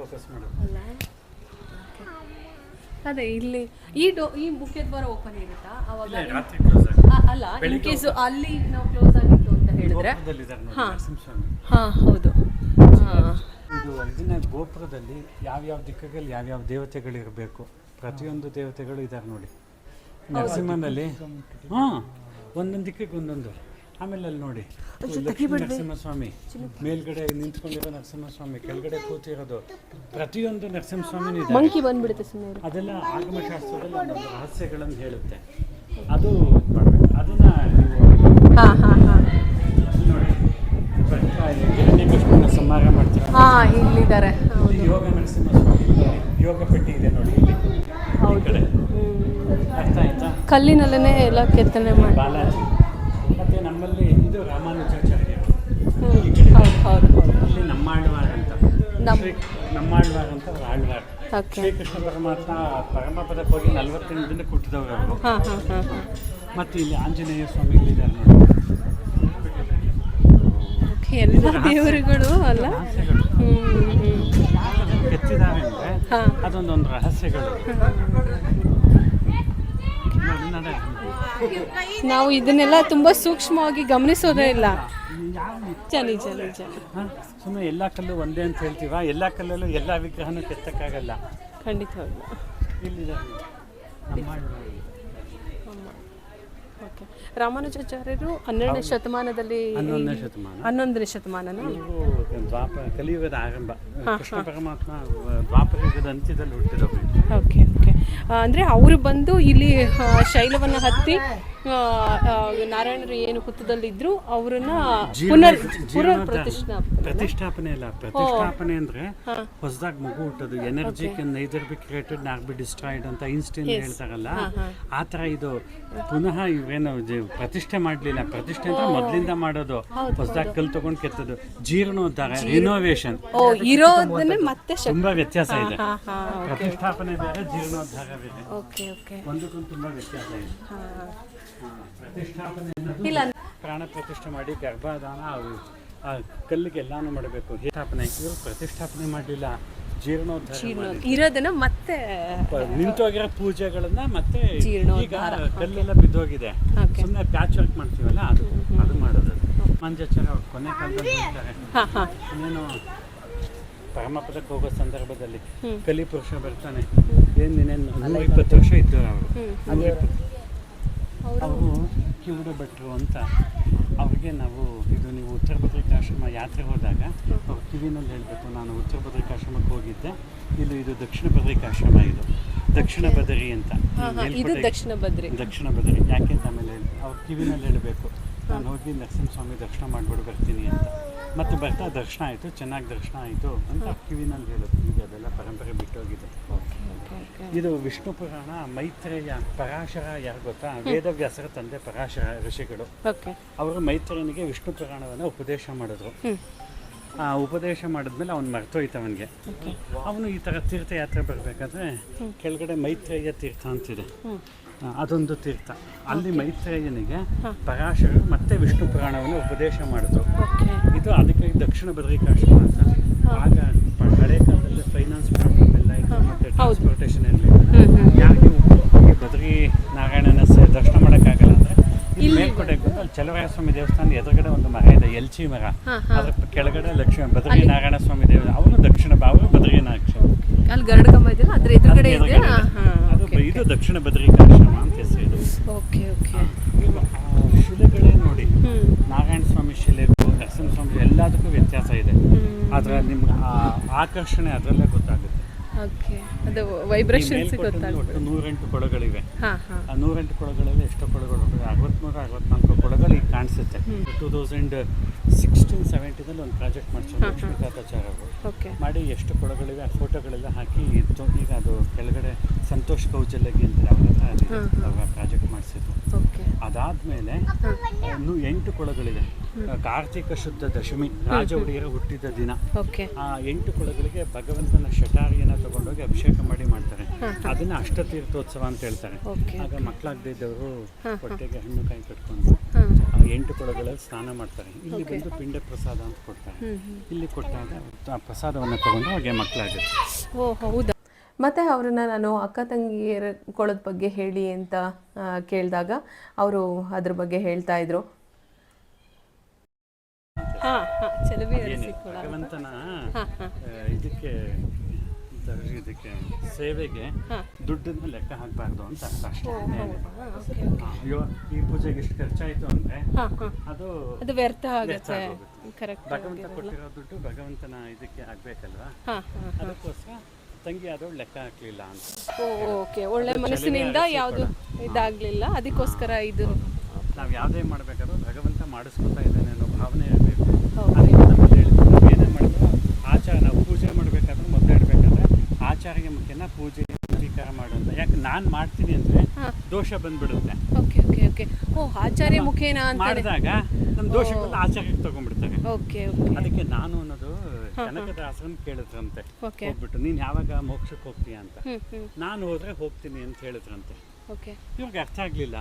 ಫೋಕಸ್ ಅಲ್ಲ? ಅದೇ ಇಲ್ಲಿ ಈ ಡೋ ಈ ಮುಖ್ಯ ದ್ವಾರ ಓಪನ್ ಇರುತ್ತಾ? ಅವಾಗ ಅಲ್ಲ ಇನ್ ಕೇಸ್ ಅಲ್ಲಿ ನಾವು ಕ್ಲೋಸ್ ಆಗಿತ್ತು ಅಂತ ಹೇಳಿದ್ರೆ? ಹಾಂ. ಹಾಂ ಹೌದು. ಹಾಂ. ಇದು ಇದನ್ನ ಗೋಪುರದಲ್ಲಿ ಯಾವ್ಯಾವ ದಿಕ್ಕಲ್ಲಿ ಯಾವ್ಯಾವ ದೇವತೆಗಳಿರಬೇಕು ಪ್ರತಿಯೊಂದು ದೇವತೆಗಳು ಇದ್ದಾರೆ ನೋಡಿ. ನರಸಿಂಹನಲ್ಲಿ ಹಾಂ ಒಂದೊಂದು ದಿಕ್ಕಿಗೆ ಒಂದೊಂದು. ಆಮೇಲೆ ಅಲ್ಲಿ ನೋಡಿ ನರಸಿಂಹಸ್ವಾಮಿ. ಮೇಲ್ಗಡೆ ನಿಂತ್ಕೊಂಡಿರೋ ನರಸಿಂಹಸ್ವಾಮಿ ಕೆಳಗಡೆ ಕೂತಿರೋದು ಪ್ರತಿಯೊಂದು ನರಸಿಂಹಸ್ವಾಮಿ ಮಂಕಿ ಬಂದ್ಬಿಡುತ್ತೆ ಅದೆಲ್ಲ ಆಗಮಶಾಸ್ತ್ರದಲ್ಲಿ ಒಂದೊಂದು ರಹಸ್ಯಗಳನ್ನು ಹೇಳುತ್ತೆ. ಅದು ಮಾಡ್ಬೇಕು. ಅದನ್ನ ನೀವು ಹಾಂ ಹಾಂ ಹಾಂ. ನೋಡಿ. ಹಿರಣ್ಯಕೃಷ್ಣನ ಸಂಹಾರ ಮಾಡ್ತೀರ? ಹಾಂ ಇಲ್ಲಿದ್ದಾರೆ. ಯೋಗ ನರಸಿಂಹಸ್ವಾಮಿ ಯೋಗ ಪಟ್ಟಿ ಇದೆ ನೋಡಿ ಇಲ್ಲಿ. ಕಲ್ಲಿನಲ್ಲೇ ಎಲ್ಲ ಕೆತ್ತನೆ ಮಾಡಿ. ಬಾಲಾಜಿ ಮತ್ತೆ ನಮ್ಮಲ್ಲಿ ಇದು ರಾಮಾನುಜಾಚಾರ್ಯ ಹ್ಞೂ ಹೌದು ಹೌದು ಹೌದು ಅಲ್ಲಿ ನಮ್ಮಾಳ್ವಾರ್ ಅಂತ ನಮ್ಮ ಅವ್ರ ಆಳ್ವಾರ್. ಓಕೆ. ಶ್ರೀಕೃಷ್ಣ ಪರಮಾತ್ಮ ಪರಮಪದಕ್ಕೆ ಹೋಗಿ ನಲವತ್ತೆಂಟು ದಿನ ಹುಟ್ಟಿದವರು ಅವರು. ಹಾಂ ಹಾಂ ಹಾಂ ಹಾಂ. ಮತ್ತೆ ಇಲ್ಲಿ ಆಂಜನೇಯ ಸ್ವಾಮಿ ಇಲ್ಲಿದ್ದಾರೆ ನೋಡಿ. ಓಕೆ ಎಲ್ಲ ದೇವರುಗಳು ಅಲ್ಲ? ಹ್ಞೂ ಹ್ಞೂ ಕೆತ್ತಿದ್ದಾರೆ ಅಂದರೆ ಹಾಂ. ಅದೊಂದೊಂದು ರಹಸ್ಯಗಳು. ನಾವು ಇದನ್ನೆಲ್ಲ ತುಂಬ ಸೂಕ್ಷ್ಮವಾಗಿ ಗಮನಿಸೋದೇ ಇಲ್ಲ. ಚಲಿ ನಿಜ ನಿಜ ನಿಜ ಸುಮ್ಮನೆ ಎಲ್ಲ ಕಲ್ಲು ಒಂದೇ ಅಂತ ಹೇಳ್ತೀವಾ? ಎಲ್ಲ ಕಲ್ಲಲ್ಲೂ ಎಲ್ಲ ವಿಗ್ರಹನೂ ಕೆತ್ತಕ್ಕಾಗಲ್ಲ. ಖಂಡಿತ ಇಲ್ಲಿದೆ. ಓಕೆ. ರಾಮಾನುಜಾಚಾರ್ಯರು ಹನ್ನೆರಡನೇ ಶತಮಾನದಲ್ಲಿ ಹನ್ನೊಂದನೇ ಶತಮಾನ. ಹನ್ನೊಂದನೇ ಶತಮಾನನ? ದ್ವಾಪ ಕಲಿಯುಗದ ಆರಂಭ. ಕೃಷ್ಣ ಪರಮಾತ್ಮ ದ್ವಾಪರ ಯುಗದ ಅಂತ್ಯದಲ್ಲಿ ಹುಟ್ಟಿದವರು ಓಕೆ ಓಕೆ. ಅಂದರೆ ಅವರು ಬಂದು ಇಲ್ಲಿ ಶೈಲವನ್ನು ಹತ್ತಿ ನಾರಾಯಣರು ಏನು ಹುತ್ತದಲ್ಲಿದ್ರು ಅವರನ್ನ ಪುನರ್. ಪ್ರತಿಷ್ಠಾಪನೆ ಪ್ರತಿಷ್ಠಾಪನೆ ಅಲ್ಲ. ಪ್ರತಿಷ್ಠಾಪನೆ ಅಂದ್ರೆ ಹೊಸದಾಗಿ ಮಗು ಹುಟ್ಟೋದು. Energy neither be created not be destroyed ಅಂತ ಇನ್ಸ್ಟಿನ್ ಹೇಳ್ತಾರಲ್ಲ. ಆ ತರ ಇದು ಪುನಃ ಇವೇನು ಪ್ರತಿಷ್ಠೆ ಮಾಡಲಿಲ್ಲ. ಪ್ರತಿಷ್ಠೆ ಅಂದ್ರೆ ಮೊದಲಿಂದ ಮಾಡೋದು. ಹೊಸದಾಗಿ ಕಲ್ ತಗೊಂಡು ಕೆತ್ತದು. ಜೀರ್ಣೋದ್ಧಾರ ಇರೋದನ್ನೇ ಮತ್ತೆ ತುಂಬಾ ವ್ಯತ್ಯಾಸ ಇದೆ. ಪ್ರತಿಷ್ಠಾಪನೆ ಬೇರೆ ಜೀರ್ಣೋದ್ಧಾರ ಬೇರೆ. ಒಂದಕ್ಕೊಂದು ತುಂಬಾ ವ್ಯತ್ಯಾಸ ಇದೆ. ಹಾಂ ಹಾ, ಪ್ರತಿಷ್ಠಾಪನೆ ಇಲ್ಲ. ಪ್ರಾಣ ಪ್ರತಿಷ್ಠೆ ಮಾಡಿ ಗರ್ಭಧಾನ ಅವರು ಆ ಕಲ್ಲಿಗೆ ಎಲ್ಲಾನು ಮಾಡಬೇಕು. ಸ್ಥಾಪನೆ ಇವರು ಪ್ರತಿಷ್ಠಾಪನೆ ಮಾಡಲಿಲ್ಲ. ಜೀರ್ಣೋದ್ಧಾರ ಇರೋದನ್ನ ಮತ್ತೆ ನಿಂತೋಗಿರೋ ಪೂಜೆಗಳನ್ನ ಮತ್ತೆ ಈಗ. ಕಲ್ಲೆಲ್ಲ ಬಿದ್ದೋಗಿದೆ. ಸುಮ್ಮನೆ ಪ್ಯಾಚ್ ವರ್ಕ್ ಮಾಡ್ತೀವಲ್ಲ ಅದು ಅದು ಮಾಡೋದು. ಮಂಜಾಚಾರ ಕೊನೆ ಕಾಲದಲ್ಲಿ ಇನ್ನೇನು ಪರಮಪದಕ್ಕೆ ಹೋಗೋ ಸಂದರ್ಭದಲ್ಲಿ ಕಲಿ ಪುರುಷ ಬರ್ತಾನೆ. ಏನು ಇನ್ನೇನು ನೂರ ಇಪ್ಪತ್ತು ವರ್ಷ ಇದ್ದರು ಅವರು. ಅವರು ಕಿವುಡ ಭಟ್ರು ಅಂತ. ಅವ್ರಿಗೆ ನಾವು ಇದು ನೀವು ಉತ್ತರ ಭದ್ರಿಕಾಶ್ರಮ ಯಾತ್ರೆ ಹೋದಾಗ ಅವ್ರು ಕಿವಿನಲ್ಲಿ ಹೇಳಬೇಕು ನಾನು ಉತ್ತರ ಭದ್ರಿಕಾಶ್ರಮಕ್ಕೆ ಹೋಗಿದ್ದೆ. ಇಲ್ಲಿ ಇದು ದಕ್ಷಿಣ ಭದ್ರಿಕಾಶ್ರಮ ಇದು. ದಕ್ಷಿಣ ಬದರಿ ಅಂತ. ಇದು ದಕ್ಷಿಣ ಬದರಿ. ದಕ್ಷಿಣ ಬದರಿ. ಯಾಕೆ ಅಂತ ಆಮೇಲೆ ಹೇಳಿ ಅವ್ರ ಕಿವಿನಲ್ಲಿ ಹೇಳಬೇಕು ನಾನು ಹೋಗಿ ನರಸಿಂಹಸ್ವಾಮಿ ದರ್ಶನ ಮಾಡಿಬಿಟ್ಟು ಬರ್ತೀನಿ ಅಂತ. ಮತ್ತು ಬರ್ತಾ ದರ್ಶನ ಆಯಿತು ಚೆನ್ನಾಗಿ ದರ್ಶನ ಆಯಿತು ಅಂತ ಕಿವಿನಲ್ಲಿ ಹೇಳೋದು. ಈಗ ಅದೆಲ್ಲ ಪರಂಪರೆ ಬಿಟ್ಟೋಗಿದೆ. ಇದು ವಿಷ್ಣು ಪುರಾಣ ಮೈತ್ರೇಯ ಪರಾಶರ ಯಾರು ಗೊತ್ತಾ? ವೇದವ್ಯಾಸರ ತಂದೆ ಪರಾಶರ ಋಷಿಗಳು. ಅವರು ಮೈತ್ರೇಯನಿಗೆ ವಿಷ್ಣು ಪುರಾಣವನ್ನು ಉಪದೇಶ ಮಾಡಿದ್ರು. ಆ ಉಪದೇಶ ಮಾಡಿದ್ಮೇಲೆ ಅವ್ನು ಮರ್ತೋಯ್ತು ಅವನಿಗೆ. ಅವನು ಈ ಥರ ತೀರ್ಥಯಾತ್ರೆ ಬರಬೇಕಾದ್ರೆ ಕೆಳಗಡೆ ಮೈತ್ರೇಯ ತೀರ್ಥ ಅಂತಿದೆ. ಅದೊಂದು ತೀರ್ಥ. ಅಲ್ಲಿ ಮೈತ್ರೇಯನಿಗೆ ಪರಾಶರ ಮತ್ತೆ ವಿಷ್ಣು ಪುರಾಣವನ್ನು ಉಪದೇಶ ಮಾಡಿದ್ರು. ಇದು ಅದಕ್ಕೆ ದಕ್ಷಿಣ ಬದ್ರಿಕಾಶ್ರಮ ಅಂತ. ಆಗ ಹಳೆ ಕಾಲದಲ್ಲಿ ಫೈನಾನ್ಸ್ ಪ್ರಾಬ್ಲಮ್ ಎಲ್ಲ ಇತ್ತು ಮತ್ತೆ ಟ್ರಾನ್ಸ್ಪೋರ್ಟೇಷನ್ ಇರಲಿ. ಯಾರಿಗೆ ಬದರಿ ಬದ್ರಿ ನಾರಾಯಣನ ದರ್ಶನ ಮಾಡೋಕ್ಕಾಗಲ್ಲ ಅಂದರೆ ಇಲ್ಲಿ ಮೇಲ್ಕೋಟೆಗೆ ಬಂದು ಅಲ್ಲಿ ಚಲವರಾಯ ಸ್ವಾಮಿ ದೇವಸ್ಥಾನ ಎದುರುಗಡೆ ಒಂದು ಮರ ಇದೆ ಎಲ್ಚಿ ಮರ. ಅದ್ರ ಕೆಳಗಡೆ ಲಕ್ಷ್ಮಿ ಬದ್ರಿ ನಾರಾಯಣ ಸ್ವಾಮಿ ದೇವ ಅವರು ದಕ್ಷಿಣ ಅವರು ಬದ್ರಿ ನಾರಾಯಣ ಅಲ್ಲಿ ಗರುಡಗಂಬ ಇದೆಯಲ್ಲ ಅದ್ರ ಎದುರುಗಡೆ ಇದೆ? ಅದು ಇದು ದಕ್ಷಿಣ ಬದ್ರಿಕಾಶ್ರಮ ಅಂತ ಹೆಸರು ಇದು. Okay okay. ಶಿಲೆಗಳೇ ನೋಡಿ. ನಾರಾಯಣ ಸ್ವಾಮಿ ಶಿಲೆಗೂ ನರಸಿಂಹ ಸ್ವಾಮಿ ಎಲ್ಲದಕ್ಕೂ ವ್ಯತ್ಯಾಸ ಇದೆ. ಅದರ ನಿಮ್ಗೆ ಆ ಆಕರ್ಷಣೆ ಅದರಲ್ಲೇ ಗೊತ್ತಾಗುತ್ತೆ. ಓಕೆ ಅದು ವೈಬ್ರೇಷನ್ಸ್ ಒಟ್ಟು ನೂರೆಂಟು ಕೊಳಗಳಿವೆ. ಆ ನೂರೆಂಟು ಕೊಳಗಳಲ್ಲಿ ಎಷ್ಟೋ ಕೊಳಗಳು ಅರವತ್ತ್ಮೂರು ಅರವತ್ನಾಲ್ಕು ಕೊಳಗಳು ಈಗ ಕಾಣಿಸುತ್ತೆ. ಟೂ ತೌಸಂಡ್ ಸಿಕ್ಸ್ಟೀನ್ ಸೆವೆಂಟಿನಲ್ಲಿ ಒಂದು ಪ್ರಾಜೆಕ್ಟ್ ಮಾಡಿಸೋದು ಲಕ್ಷ್ಮೀಕಾಂತಾಚಾರ್ಯ ಅವರು ಓಕೆ ಮಾಡಿ ಎಷ್ಟು ಕೊಳಗಳಿವೆ ಆ ಫೋಟೋಗಳೆಲ್ಲ ಹಾಕಿ ಇತ್ತು ಈಗ ಅದು ಕೆಳಗಡೆ ಸಂತೋಷ್ ಕೌಜಲಗಿ ಅಂತ ಅವರೆಲ್ಲ ಪ್ರಾಜೆಕ್ಟ್ ಮಾಡಿಸಿದ್ರು. ಓಕೆ ಅದಾದಮೇಲೆ ಇನ್ನೂ ಎಂಟು ಕೊಳಗಳಿದೆ ಕಾರ್ತಿಕ ಶುದ್ಧ ದಶಮಿ ರಾಜ ಒಡೆಯರು ಹುಟ್ಟಿದ ದಿನ. ಓಕೆ. ಆ ಎಂಟು ಕುಳಗಳಿಗೆ ಭಗವಂತನ ಶಟಾರಿಯನ್ನ ತಗೊಂಡೋಗಿ ಅಭಿಷೇಕ ಮಾಡಿ ಮಾಡ್ತಾರೆ. ಅದನ್ನ ಅಷ್ಟತೀರ್ಥೋತ್ಸವ ಅಂತ ಹೇಳ್ತಾರೆ. ಓಕೆ. ಆಗ ಮಕ್ಕಳಾಗದಿದ್ದವರು ಹೊಟ್ಟೆಗೆ ಹಣ್ಣು ಕಾಯಿ ಕಟ್ಕೊಂಡು ಆ ಎಂಟು ಕುಳಗಳಲ್ಲಿ ಸ್ನಾನ ಮಾಡ್ತಾರೆ. ಇಲ್ಲಿ ಬಂದು ಪಿಂಡ ಪ್ರಸಾದ ಅಂತ ಕೊಡ್ತಾರೆ. ಇಲ್ಲಿ ಕೊಟ್ಟಾಗ ಆ ಪ್ರಸಾದವನ್ನು ತಗೊಂಡು ಹಾಗೆ ಮಕ್ಕಳಾಗುತ್ತೆ ಓ ಹೌದಾ? ಮತ್ತೆ ಅವ್ರನ್ನ ನಾನು ಅಕ್ಕ ತಂಗಿಯರ ಕೊಳದ ಬಗ್ಗೆ ಹೇಳಿ ಅಂತ ಕೇಳಿದಾಗ ಅವರು ಅದ್ರ ಬಗ್ಗೆ ಹೇಳ್ತಾ ಇದ್ರು. ಹಾಂ ಹಾ ಚಲವಿ ಭಗವಂತನ ಇದಕ್ಕೆ ಇದಕ್ಕೆ ಸೇವೆಗೆ ದುಡ್ಡನ್ನ ಲೆಕ್ಕ ಹಾಕಬಾರ್ದು ಅಂತ ಅರ್ಥ ಅಷ್ಟೇ. ಈ ಪೂಜೆಗೆ ಎಷ್ಟು ಖರ್ಚಾಯಿತು ಅಂದರೆ ಅದು ಅದು ವ್ಯರ್ಥ ಆಗುತ್ತೆ. ಕರೆಕ್ಟ್ ಭಗವಂತ ಕೊಟ್ಟಿರೋ ದುಡ್ಡು ಭಗವಂತನ ಇದಕ್ಕೆ ಆಗ್ಬೇಕಲ್ವಾ? ಅದಕ್ಕೋಸ್ಕರ ತಂಗಿ ಆದವಳು ಲೆಕ್ಕ ಹಾಕ್ಲಿಲ್ಲ ಅಂತ. ಓಕೆ. ಒಳ್ಳೆ ಮನಸ್ಸಿನಿಂದ ಯಾವುದು ಇದಾಗ್ಲಿಲ್ಲ. ಅದಕ್ಕೋಸ್ಕರ ಇದು. ನಾವು ಯಾವುದೇ ಮಾಡಬೇಕಾದ್ರೂ ಭಗವಂತ ಮಾಡಿಸ್ಕೊತಾ ಇದ್ದಾನೆ ಅನ್ನೋ ಭಾವನೆ ಏನೇ ಮಾಡಿದ್ರು ಆಚಾರ ನಾವು ಪೂಜೆ ಮಾಡಬೇಕಾದ್ರೆ ಮೊದಲು ಇಡಬೇಕಾದ್ರೆ ಆಚಾರಿಗೆ ಮುಖ್ಯನ ಪೂಜೆ ಸ್ವೀಕಾರ ಮಾಡು ಅಂತ ಯಾಕೆ ನಾನು ಮಾಡ್ತೀನಿ ಅಂದ್ರೆ ದೋಷ ಬಂದ್ಬಿಡುತ್ತೆ ಓಕೆ ಓಕೆ ಓಕೆ. ಓ ಆಚಾರ್ಯ ಮುಖೇನ ಮಾಡಿದಾಗ ನಮ್ಮ ದೋಷ ಆಚಾರ್ಯಕ್ಕೆ ತಗೊಂಡ್ಬಿಡ್ತಾರೆ. ಓಕೆ ಅದಕ್ಕೆ ನಾನು ಅನ್ನೋದು ಕನಕದಾಸರನ್ನ ಕೇಳಿದ್ರಂತೆ. ಓಕೆ. ಹೋಗ್ಬಿಟ್ಟು ನೀನು ಯಾವಾಗ ಮೋಕ್ಷಕ್ಕೆ ಹೋಗ್ತೀಯ ಅಂತ. ನಾನು ಹೋದ್ರೆ ಹೋಗ್ತೀನಿ ಅಂತ ಹೇಳಿದ್ರಂತೆ. ಇವಾಗ ಅರ್ಥ ಆಗ್ಲಿಲ್ಲ.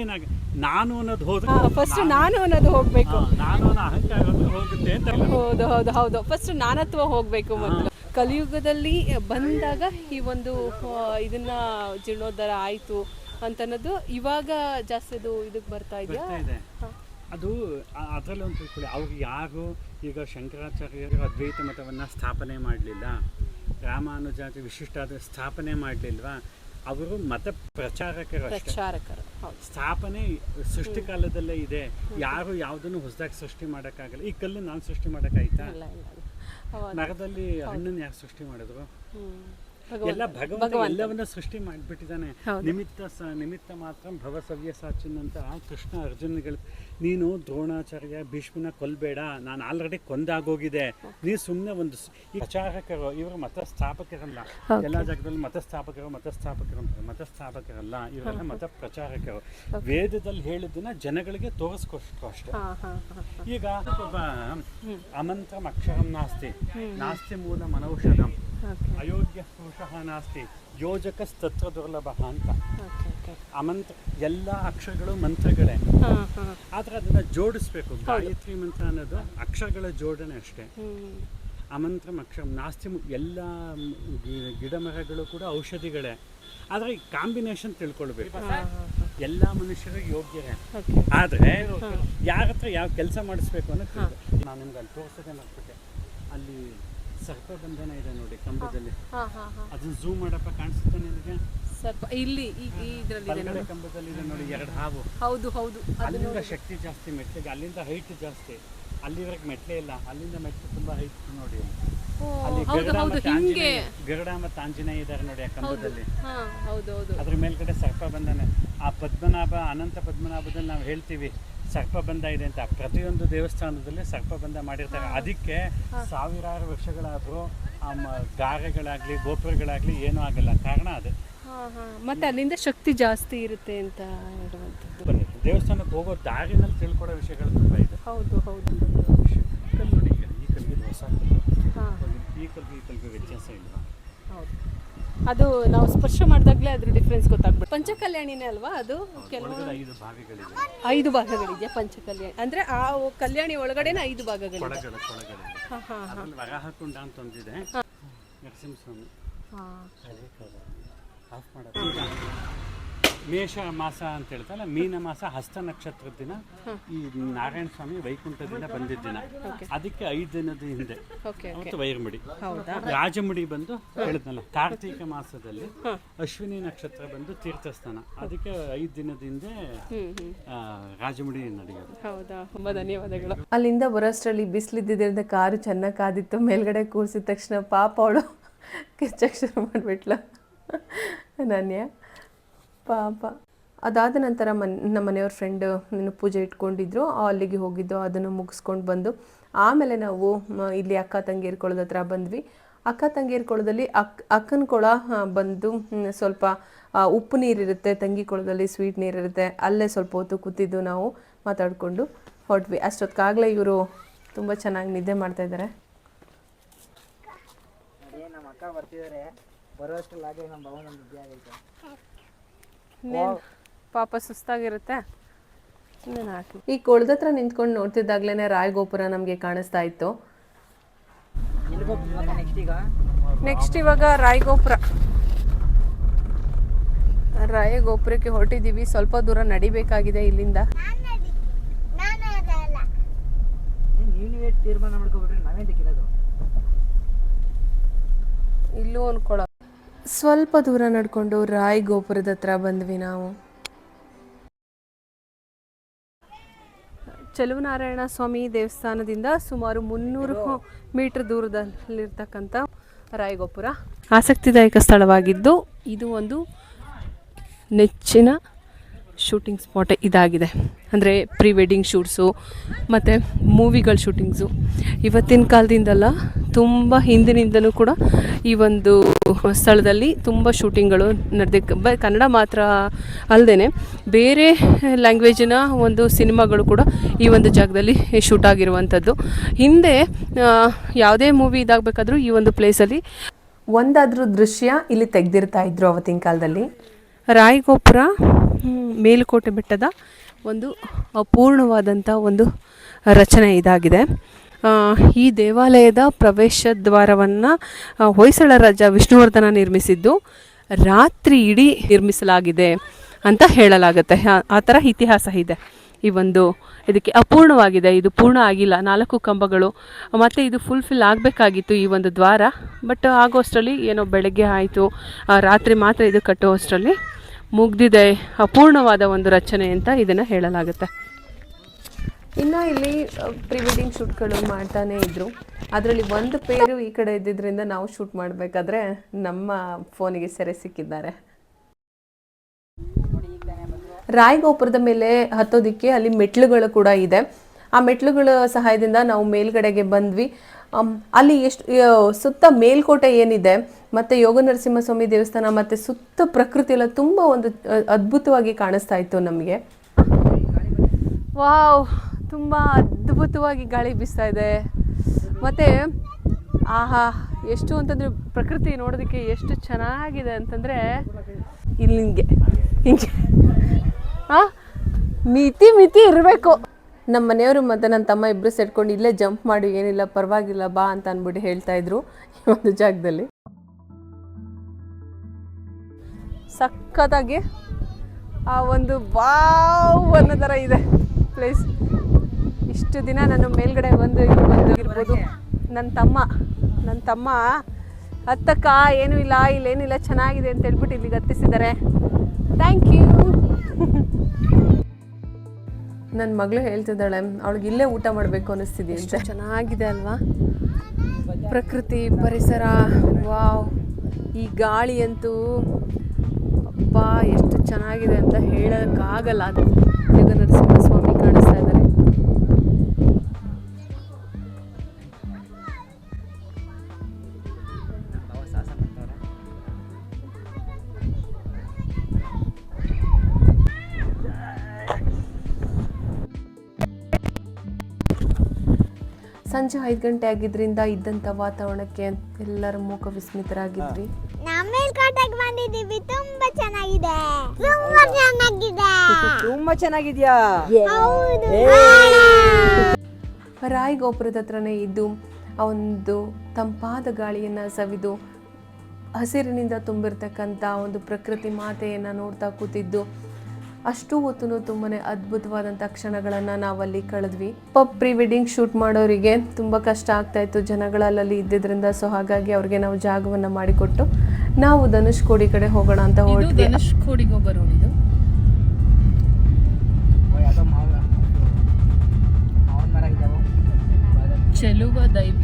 ಏನಾಗ ನಾನು ಅನ್ನೋದು ಹೋದ್ರೆ ಫಸ್ಟ್ ನಾನು ಅನ್ನೋದು ಹೋಗ್ಬೇಕು. ನಾನು ಅನ್ನೋ ಅಹಂಕಾರ ಹೋಗುತ್ತೆ ಅಂತ ಹೌದು ಹೌದು ಹೌದು. ಫಸ್ಟ್ ನಾನತ್ವ ಹೋಗ್ಬೇಕು ಮೊದಲು. ಕಲಿಯುಗದಲ್ಲಿ ಬಂದಾಗ ಈ ಒಂದು ಇದನ್ನ ಜೀರ್ಣೋದ್ಧಾರ ಆಯ್ತು ಅಂತನ್ನೋದು ಇವಾಗ ಜಾಸ್ತಿ ಅದು ಇದಕ್ಕೆ ಬರ್ತಾ ಇದೆಯಾ? ಇದೆ. ಅದು ಅದರಲ್ಲಿ ಒಂದು ತಿಳ್ಕೊಳ್ಳಿ. ಅವ್ರು ಯಾರು? ಈಗ ಶಂಕರಾಚಾರ್ಯರು ಅದ್ವೈತ ಮತವನ್ನು ಸ್ಥಾಪನೆ ಮಾಡಲಿಲ್ಲ. ರಾಮಾನುಜಾತಿ ವಿಶಿಷ್ಟಾದ ಸ್ಥಾಪನೆ ಮಾಡಲಿಲ್ವಾ? ಅವರು ಮತ ಪ್ರಚಾರಕರು ಸ್ಥಾಪನೆ ಪ್ರಚಾರಕರು ಕಾಲದಲ್ಲೇ ಇದೆ. ಯಾರು ಯಾವುದನ್ನು ಹೊಸದಾಗಿ ಸೃಷ್ಟಿ ಮಾಡೋಕ್ಕಾಗಲ್ಲ. ಈ ಕಲ್ಲು ನಾನು ಸೃಷ್ಟಿ ಮಾಡೋಕ್ಕಾಯ್ತಾ? ಮರದಲ್ಲಿ ಹಣ್ಣನ್ನು ಯಾರು ಸೃಷ್ಟಿ ಮಾಡಿದ್ರು. ಎಲ್ಲ ಭಗವಂತ ಎಲ್ಲವನ್ನ ಸೃಷ್ಟಿ ಮಾಡಿಬಿಟ್ಟಿದ್ದಾನೆ. ನಿಮಿತ್ತ ನಿಮಿತ್ತ ಮಾತ್ರ ಭವ ಸವ್ಯ ಸಾಚಿನ್ ಅಂತ ಕೃಷ್ಣ ಅರ್ಜುನ್ಗಳು ನೀನು ದ್ರೋಣಾಚಾರ್ಯ ಭೀಷ್ಮನ ಕೊಲ್ಬೇಡ ನಾನು ಆಲ್ರೆಡಿ ಕೊಂದಾಗೋಗಿದೆ. ನೀ ಸುಮ್ಮನೆ ಒಂದು ವಿಚಾರಕರು ಇವರು ಮತ ಸ್ಥಾಪಕರಲ್ಲ ಎಲ್ಲ ಜಾಗದಲ್ಲಿ ಮತ ಸ್ಥಾಪಕರು ಮತ ಸ್ಥಾಪಕರು ಅಂತಾರೆ ಮತ ಸ್ಥಾಪಕರಲ್ಲ ಇವರೆಲ್ಲ ಮತ ಪ್ರಚಾರಕರು ವೇದದಲ್ಲಿ ಹೇಳಿದ್ದನ್ನ ಜನಗಳಿಗೆ ತೋರಿಸ್ಕೊಷ್ಟು ಅಷ್ಟೇ. ಈಗ ಒಬ್ಬ ಅಮಂತ್ರಂ ಅಕ್ಷರಂ ನಾಸ್ತಿ ನಾಸ್ತಿ ಮೂಲ ಮನೌಷಧಂ. ಅಯೋಗ್ಯ ಪುರುಷಃ ನಾಸ್ತಿ. ಯೋಜಕಸ್ತತ್ರ ದುರ್ಲಭ ಅಂತ. ಅಮಂತ್ರ ಎಲ್ಲ ಅಕ್ಷರಗಳು ಮಂತ್ರಗಳೇ. ಆದ್ರೆ ಅದನ್ನ ಜೋಡಿಸ್ಬೇಕು. ಗಾಯತ್ರಿ ಮಂತ್ರ ಅನ್ನೋದು ಅಕ್ಷರಗಳ ಜೋಡಣೆ ಅಷ್ಟೇ. ಹ್ಮ್. ಅಮಂತ್ರ ಅಕ್ಷರ ನಾಸ್ತಿ ಎಲ್ಲ ಗಿಡ ಮರಗಳು ಕೂಡ ಔಷಧಿಗಳೇ. ಆದರೆ ಈ ಕಾಂಬಿನೇಷನ್ ತಿಳ್ಕೊಳ್ಬೇಕು. ಎಲ್ಲ ಮನುಷ್ಯರು ಯೋಗ್ಯರೇ. ಆದರೆ ಯಾರ ಹತ್ರ ಯಾವ ಕೆಲಸ ಮಾಡಿಸ್ಬೇಕು ಅನ್ನೋದು ನಾನು ನಿಮ್ಗೆ ಅಲ್ಲಿ ತೋರ್ಸೋದೇ ಮಾಡ್ಬಿಟ್ಟೆ. ಅಲ್ಲಿ ಸರ್ಪಬಂಧನ ಇದೆ ನೋಡಿ ಕಂಬದಲ್ಲಿ. ಹಾ ಹಾಂ ಹಾಂ ಅದನ್ನ ಝೂಮ್ ಮಾಡಪ್ಪ ಕಾಣಿಸುತ್ತೆ ನಿನಗೆ? ಸ್ವಲ್ಪ ಇಲ್ಲಿ ಈ ಇದರಲ್ಲಿ ಇದೆ ಕಂಬದಲ್ಲಿ ಇದೆ ನೋಡಿ ಎರಡು ಹಾವು. ಹೌದು ಹೌದು ಅದು ಅಲ್ಲಿಂದ ಶಕ್ತಿ ಜಾಸ್ತಿ ಮೆಟ್ಲಿಗೆ ಅಲ್ಲಿಂದ ಹೈಟ್ ಜಾಸ್ತಿ. ಅಲ್ಲಿವರೆಗೆ ಮೆಟ್ಲೇ ಇಲ್ಲ ಅಲ್ಲಿಂದ ಮೆಟ್ಲು ತುಂಬಾ ಹೈಟ್ ನೋಡಿ. ಓ, ಅಲ್ಲಿ ಹೌದು ಗರುಡ ಹೌದು ಮತ್ತೆ ಹಿಂಗೆ. ಆಂಜನೇಯ ಗರುಡ ಮತ್ತು ಆಂಜನೇಯ ಇದ್ದಾರೆ ನೋಡಿ ಆ ಕಂಬದಲ್ಲಿ. ಹಾ ಹೌದು ಹೌದು. ಅದ್ರ ಮೇಲ್ಗಡೆ ಸರ್ಪ ಬಂದಾನೆ. ಆ ಪದ್ಮನಾಭ ಅನಂತ ಪದ್ಮನಾಭದಲ್ಲಿ ನಾವು ಹೇಳ್ತೀವಿ ಸರ್ಪ ಬಂಧ ಇದೆ ಅಂತ. ಪ್ರತಿಯೊಂದು ದೇವಸ್ಥಾನದಲ್ಲಿ ಸರ್ಪಬಂಧ ಮಾಡಿರ್ತಾರೆ. ಅದಕ್ಕೆ ಸಾವಿರಾರು ವರ್ಷಗಳಾದರೂ ಆ ಗಾರೆಗಳಾಗಲಿ ಗೋಪುರಗಳಾಗಲಿ ಏನೂ ಆಗಲ್ಲ. ಕಾರಣ ಅದು. ಮತ್ತೆ ಅಲ್ಲಿಂದ ಶಕ್ತಿ ಜಾಸ್ತಿ ಇರುತ್ತೆ ಅಂತ ಹೇಳುವಂಥದ್ದು. ಬನ್ನಿ ದೇವಸ್ಥಾನಕ್ಕೆ ಹೋಗೋ ದಾರಿನಲ್ಲಿ ತಿಳ್ಕೊಡೋ ವಿಷಯಗಳು ತುಂಬ ಇದೆ. ಹೌದು ಹೌದು. ಈ ಕಲ್ಲಿಗೆ ಹೊಸ ಈ ಕಲ್ಲು ಈ ಕಲ್ಗೆ ವ್ಯತ್ಯಾಸ ಇಲ್ಲ. ಹೌದು. ಅದು ನಾವು ಸ್ಪರ್ಶ ಮಾಡಿದಾಗಲೇ ಅದ್ರ ಡಿಫ್ರೆನ್ಸ್ ಗೊತ್ತಾಗ್ಬಿಡುತ್ತೆ. ಪಂಚಕಲ್ಯಾಣಿನೇ ಅಲ್ವಾ ಅದು? ಕೆಲವು ಐದು ಭಾಗಗಳಿದೆ. ಭಾಗಗಳಿದೆಯಾ ಪಂಚಕಲ್ಯಾಣಿ ಅಂದ್ರೆ ಆ ಕಲ್ಯಾಣಿ ಒಳಗಡೆನೇ ಐದು ಭಾಗಗಳಿದೆ. ವರಾಹಕುಂಡ ಅಂತ ಒಂದಿದೆ ನರಸಿಂಹಸ್ವಾಮಿ. ಹಾಂ. ಆಫ್ ಮಾಡೋದು ಮೇಷ ಮಾಸ ಅಂತ ಹೇಳ್ತಲ್ಲ ಮೀನ ಮಾಸ ಹಸ್ತ ನಕ್ಷತ್ರದ ದಿನ ಈ ನಾರಾಯಣ ಸ್ವಾಮಿ ವೈಕುಂಠದಿಂದ ಬಂದಿದ್ದ ದಿನ. ಅದಕ್ಕೆ ಐದು ದಿನದ ಹಿಂದೆ. ಅವತ್ತು ವೈರಮುಡಿ. ಹೌದಾ? ರಾಜಮುಡಿ ಬಂದು ಹೇಳಿದ್ನಲ್ಲ ಕಾರ್ತಿಕ ಮಾಸದಲ್ಲಿ ಅಶ್ವಿನಿ ನಕ್ಷತ್ರ ಬಂದು ತೀರ್ಥಸ್ಥಾನ. ಅದಕ್ಕೆ ಐದು ದಿನದ ಹಿಂದೆ ರಾಜಮುಡಿ ನಡೆಯೋದು. ಹೌದಾ? ತುಂಬ ಧನ್ಯವಾದಗಳು. ಅಲ್ಲಿಂದ ಬರೋಷ್ಟರಲ್ಲಿ ಬಿಸಿಲಿದ್ದರಿಂದ ಕಾರು ಚೆನ್ನಾಗಿ ಕಾದಿತ್ತು ಮೇಲ್ಗಡೆ ಕೂರಿಸಿದ ತಕ್ಷಣ ಪಾಪ ಅವಳು ಕೆಚ್ಚಕ್ಕೆ ಶುರು ಮಾಡಿಬಿಟ್ಲು. ಅನನ್ಯ ಪಾಪ. ಅದಾದ ನಂತರ ಮನ್, ನಮ್ಮ ಮನೆಯವ್ರ ಫ್ರೆಂಡ್ ಪೂಜೆ ಇಟ್ಕೊಂಡಿದ್ರು, ಅಲ್ಲಿಗೆ ಹೋಗಿದ್ದು, ಅದನ್ನು ಮುಗಿಸ್ಕೊಂಡು ಬಂದು. ಆಮೇಲೆ ನಾವು ಇಲ್ಲಿ ಅಕ್ಕ ತಂಗಿಯರ್ ಕೊಳದ ಹತ್ರ ಬಂದ್ವಿ. ಅಕ್ಕ ತಂಗಿಯರ್ ಕೊಳದಲ್ಲಿ ಅಕ್, ಅಕ್ಕನ ಕೊಳ ಬಂದು ಸ್ವಲ್ಪ ಉಪ್ಪು ನೀರಿರುತ್ತೆ, ತಂಗಿ ಕೊಳದಲ್ಲಿ ಸ್ವೀಟ್ ನೀರಿರುತ್ತೆ, ಅಲ್ಲೇ ಸ್ವಲ್ಪ ಹೊತ್ತು ಕೂತಿದ್ದು ನಾವು, ಮಾತಾಡಿಕೊಂಡು ಹೊಟ್ವಿ ಅಷ್ಟೊತ್ತಿಗಾಗಲೇ ಇವರು ತುಂಬ ಚೆನ್ನಾಗಿ ನಿದ್ದೆ ಮಾಡ್ತಾ ಇದ್ದಾರೆ ನಮ್ಮ ಅಕ್ಕ ನಮ್ಮ ಭಾವನ ನಿದ್ದೆ ಇನ್ನೇನು ಪಾಪ ಸುಸ್ತಾಗಿರುತ್ತೆ ಇನ್ನೇನು ಹಾಕಿ. ಈ ಕೊಳದ ಹತ್ರ ನಿಂತ್ಕೊಂಡು ನೋಡ್ತಿದ್ದಾಗ್ಲೇ ರಾಯಗೋಪುರ ನಮಗೆ ಕಾಣಿಸ್ತಾ ಇತ್ತು. ನೆಕ್ಸ್ಟ್ ಈಗ ನೆಕ್ಸ್ಟ್ ಇವಾಗ ರಾಯಗೋಪುರ ರಾಯಗೋಪುರಕ್ಕೆ ಹೊರಟಿದೀವಿ ಸ್ವಲ್ಪ ದೂರ ನಡಿಬೇಕಾಗಿದೆ ಇಲ್ಲಿಂದ. ಇಲ್ಲೂ ಒಂದು ಕೊಳ ಸ್ವಲ್ಪ ದೂರ ನಡ್ಕೊಂಡು ರಾಯ್ ಗೋಪುರದ ಹತ್ರ ಬಂದ್ವಿ ನಾವು. ಚಲುವನಾರಾಯಣ ಸ್ವಾಮಿ ದೇವಸ್ಥಾನದಿಂದ ಸುಮಾರು ಮುನ್ನೂರು ಮೀಟರ್ ದೂರದಲ್ಲಿರ್ತಕ್ಕಂಥ ರಾಯಗೋಪುರ ಆಸಕ್ತಿದಾಯಕ ಸ್ಥಳವಾಗಿದ್ದು ಇದು ಒಂದು ನೆಚ್ಚಿನ ಶೂಟಿಂಗ್ ಸ್ಪಾಟ್ ಇದಾಗಿದೆ. ಅಂದರೆ ಪ್ರೀ ವೆಡ್ಡಿಂಗ್ ಶೂಟ್ಸು ಮತ್ತು ಮೂವಿಗಳ ಶೂಟಿಂಗ್ಸು ಇವತ್ತಿನ ಕಾಲದಿಂದಲ್ಲ ತುಂಬ ಹಿಂದಿನಿಂದಲೂ ಕೂಡ ಈ ಒಂದು ಸ್ಥಳದಲ್ಲಿ ತುಂಬ ಶೂಟಿಂಗ್ಗಳು ನಡೆದ ಬ, ಕನ್ನಡ ಮಾತ್ರ ಅಲ್ಲದೇ ಬೇರೆ ಲ್ಯಾಂಗ್ವೇಜಿನ ಒಂದು ಸಿನಿಮಾಗಳು ಕೂಡ ಈ ಒಂದು ಜಾಗದಲ್ಲಿ ಶೂಟ್ ಆಗಿರುವಂಥದ್ದು ಹಿಂದೆ ಯಾವುದೇ ಮೂವಿ ಇದಾಗಬೇಕಾದ್ರೂ ಈ ಒಂದು ಪ್ಲೇಸಲ್ಲಿ ಒಂದಾದ್ರೂ ದೃಶ್ಯ ಇಲ್ಲಿ ತೆಗೆದಿರ್ತಾ ಇದ್ರು ಅವತ್ತಿನ ಕಾಲದಲ್ಲಿ. ರಾಯಗೋಪುರ ಮೇಲುಕೋಟೆ ಬೆಟ್ಟದ ಒಂದು ಅಪೂರ್ಣವಾದಂಥ ಒಂದು ರಚನೆ ಇದಾಗಿದೆ. ಈ ದೇವಾಲಯದ ಪ್ರವೇಶ ದ್ವಾರವನ್ನು ಹೊಯ್ಸಳ ರಾಜ ವಿಷ್ಣುವರ್ಧನ ನಿರ್ಮಿಸಿದ್ದು, ರಾತ್ರಿ ಇಡೀ ನಿರ್ಮಿಸಲಾಗಿದೆ ಅಂತ ಹೇಳಲಾಗುತ್ತೆ. ಆ ಥರ ಇತಿಹಾಸ ಇದೆ ಈ ಒಂದು ಇದಕ್ಕೆ ಅಪೂರ್ಣವಾಗಿದೆ. ಇದು ಪೂರ್ಣ ಆಗಿಲ್ಲ. ನಾಲ್ಕು ಕಂಬಗಳು. ಮತ್ತು ಇದು ಫುಲ್ಫಿಲ್ ಆಗಬೇಕಾಗಿತ್ತು ಈ ಒಂದು ದ್ವಾರ. ಬಟ್ ಆಗೋಷ್ಟರಲ್ಲಿ ಏನೋ ಬೆಳಗ್ಗೆ ಆಯಿತು. ರಾತ್ರಿ ಮಾತ್ರ ಇದು ಕಟ್ಟುವಷ್ಟರಲ್ಲಿ ಮುಗ್ದಿದೆ. ಅಪೂರ್ಣವಾದ ಒಂದು ರಚನೆ ಅಂತ ಇದನ್ನು ಹೇಳಲಾಗುತ್ತೆ. ಇನ್ನು ಇಲ್ಲಿ ಪ್ರೀ ಶೂಟ್ಗಳು ಮಾಡ್ತಾನೆ ಇದ್ರು. ಅದರಲ್ಲಿ ಒಂದು ಪೇರು ಈ ಕಡೆ ಇದ್ದಿದ್ದರಿಂದ ನಾವು ಶೂಟ್ ಮಾಡಬೇಕಾದ್ರೆ ನಮ್ಮ ಫೋನಿಗೆ ಸೆರೆ ಸಿಕ್ಕಿದ್ದಾರೆ. ರಾಯಗೋಪುರದ ಮೇಲೆ ಹತ್ತೋದಿಕ್ಕೆ ಅಲ್ಲಿ ಮೆಟ್ಲುಗಳು ಕೂಡ ಇದೆ. ಆ ಮೆಟ್ಲುಗಳ ಸಹಾಯದಿಂದ ನಾವು ಮೇಲ್ಗಡೆಗೆ ಬಂದ್ವಿ. ಅಲ್ಲಿ ಎಷ್ಟು ಸುತ್ತ ಮೇಲ್ಕೋಟೆ ಏನಿದೆ, ಮತ್ತೆ ಯೋಗ ನರಸಿಂಹಸ್ವಾಮಿ ದೇವಸ್ಥಾನ, ಮತ್ತೆ ಸುತ್ತ ಪ್ರಕೃತಿ ಎಲ್ಲ ತುಂಬ ಒಂದು ಅದ್ಭುತವಾಗಿ ಕಾಣಿಸ್ತಾ ಇತ್ತು ನಮಗೆ. ವಾವ್, ತುಂಬ ಅದ್ಭುತವಾಗಿ ಗಾಳಿ ಬೀಸ್ತಾ ಇದೆ. ಮತ್ತು, ಆಹಾ, ಎಷ್ಟು ಅಂತಂದರೆ ಪ್ರಕೃತಿ ನೋಡೋದಕ್ಕೆ ಎಷ್ಟು ಚೆನ್ನಾಗಿದೆ ಅಂತಂದರೆ ಇಲ್ಲಿ ಹಿಂಗೆ ಹಿಂಗೆ. ಹಾಂ ಮಿತಿ ಮಿತಿ ಇರಬೇಕು. ನಮ್ಮ ಮನೆಯವರು ಮತ್ತು ನನ್ನ ತಮ್ಮ ಇಬ್ಬರು ಸೇರ್ಕೊಂಡು ಇಲ್ಲೇ ಜಂಪ್ ಮಾಡಿ, ಏನಿಲ್ಲ, ಪರವಾಗಿಲ್ಲ, ಬಾ ಅಂತ ಅಂದ್ಬಿಟ್ಟು ಹೇಳ್ತಾ ಇದ್ರು ಈ ಒಂದು ಜಾಗದಲ್ಲಿ. ಸಖತ್ತಾಗಿ ಆ ಒಂದು ಬಾವ್ ಅನ್ನೋ ಥರ ಇದೆ ಪ್ಲೇಸ್ ಇಷ್ಟು ದಿನ ನಾನು ಮೇಲ್ಗಡೆ ಒಂದು ಬಂದು ಇರ್ಬೋದು. ನನ್ನ ತಮ್ಮ ನನ್ನ ತಮ್ಮ ಹತ್ತಕ್ಕ, ಏನೂ ಇಲ್ಲ ಇಲ್ಲೇನಿಲ್ಲ ಚೆನ್ನಾಗಿದೆ ಅಂತ ಹೇಳ್ಬಿಟ್ಟು ಇಲ್ಲಿಗೆ ಹತ್ತಿಸಿದ್ದಾರೆ. ಥ್ಯಾಂಕ್ ಯು ನನ್ನ ಮಗಳು ಹೇಳ್ತಿದ್ದಾಳೆ ಅವಳಿಗೆ ಇಲ್ಲೇ ಊಟ ಮಾಡಬೇಕು ಅನ್ನಿಸ್ತಿದೆ ಅಂತ. ಚೆನ್ನಾಗಿದೆ ಅಲ್ವಾ? ಪ್ರಕೃತಿ ಪರಿಸರ ವಾವ್. ಈ ಗಾಳಿ ಅಂತೂ ಅಪ್ಪ ಎಷ್ಟು ಚೆನ್ನಾಗಿದೆ ಅಂತ ಹೇಳೋಕ್ಕಾಗಲ್ಲ. ಅದು ಸಂಜೆ ಐದು ಗಂಟೆ ಆಗಿದ್ರಿಂದ ಇದ್ದಂಥ ವಾತಾವರಣಕ್ಕೆ ಎಲ್ಲರ ಮೂಕ ಮೇಲ್ಕೋಟೆಗೆ ಬಂದಿದ್ದೀವಿ ತುಂಬಾ ಚೆನ್ನಾಗಿದೆ. ತುಂಬಾ ಚೆನ್ನಾಗಿದೆ. ತುಂಬಾ ಚೆನ್ನಾಗಿದ್ಯಾ? ರಾಯ್ ರಾಯಿ ಗೋಪುರದ ಹತ್ರನೇ ಇದ್ದು ಆ ಒಂದು ತಂಪಾದ ಗಾಳಿಯನ್ನು ಸವಿದು ಹಸಿರಿನಿಂದ ತುಂಬಿರ್ತಕ್ಕಂಥ ಒಂದು ಪ್ರಕೃತಿ ಮಾತೆಯನ್ನು ನೋಡ್ತಾ ಕೂತಿದ್ದು. ಅಷ್ಟು ಹೊತ್ತು ತುಂಬಾ ಅದ್ಭುತವಾದಂಥ ಕ್ಷಣಗಳನ್ನು ನಾವಲ್ಲಿ ಕಳೆದ್ವಿ. ಪಪ್ ಪ್ರೀ ವೆಡ್ಡಿಂಗ್ ಶೂಟ್ ಮಾಡೋರಿಗೆ ತುಂಬ ಕಷ್ಟ ಆಗ್ತಾ ಇತ್ತು. ಜನಗಳಲ್ಲಿ ಇದ್ದಿದ್ರಿಂದ ಸೊ ಹಾಗಾಗಿ ಅವ್ರಿಗೆ ನಾವು ಜಾಗವನ್ನು ಮಾಡಿಕೊಟ್ಟು ನಾವು ಧನುಷ್ಕೋಡಿ ಕಡೆ ಹೋಗೋಣ ಅಂತ ಹೊರಟ್ವಿ ಧನುಷ್ಕೋಡಿಗೆ ಹೋಗೋ ರೋಡ್ ಇದು? ಓ ಯಾವುದೋ ಮಾವ ಮಾವನ ಮರ ಇದ್ದಾವೆ ಚೆಲುವ ದೈವಿ.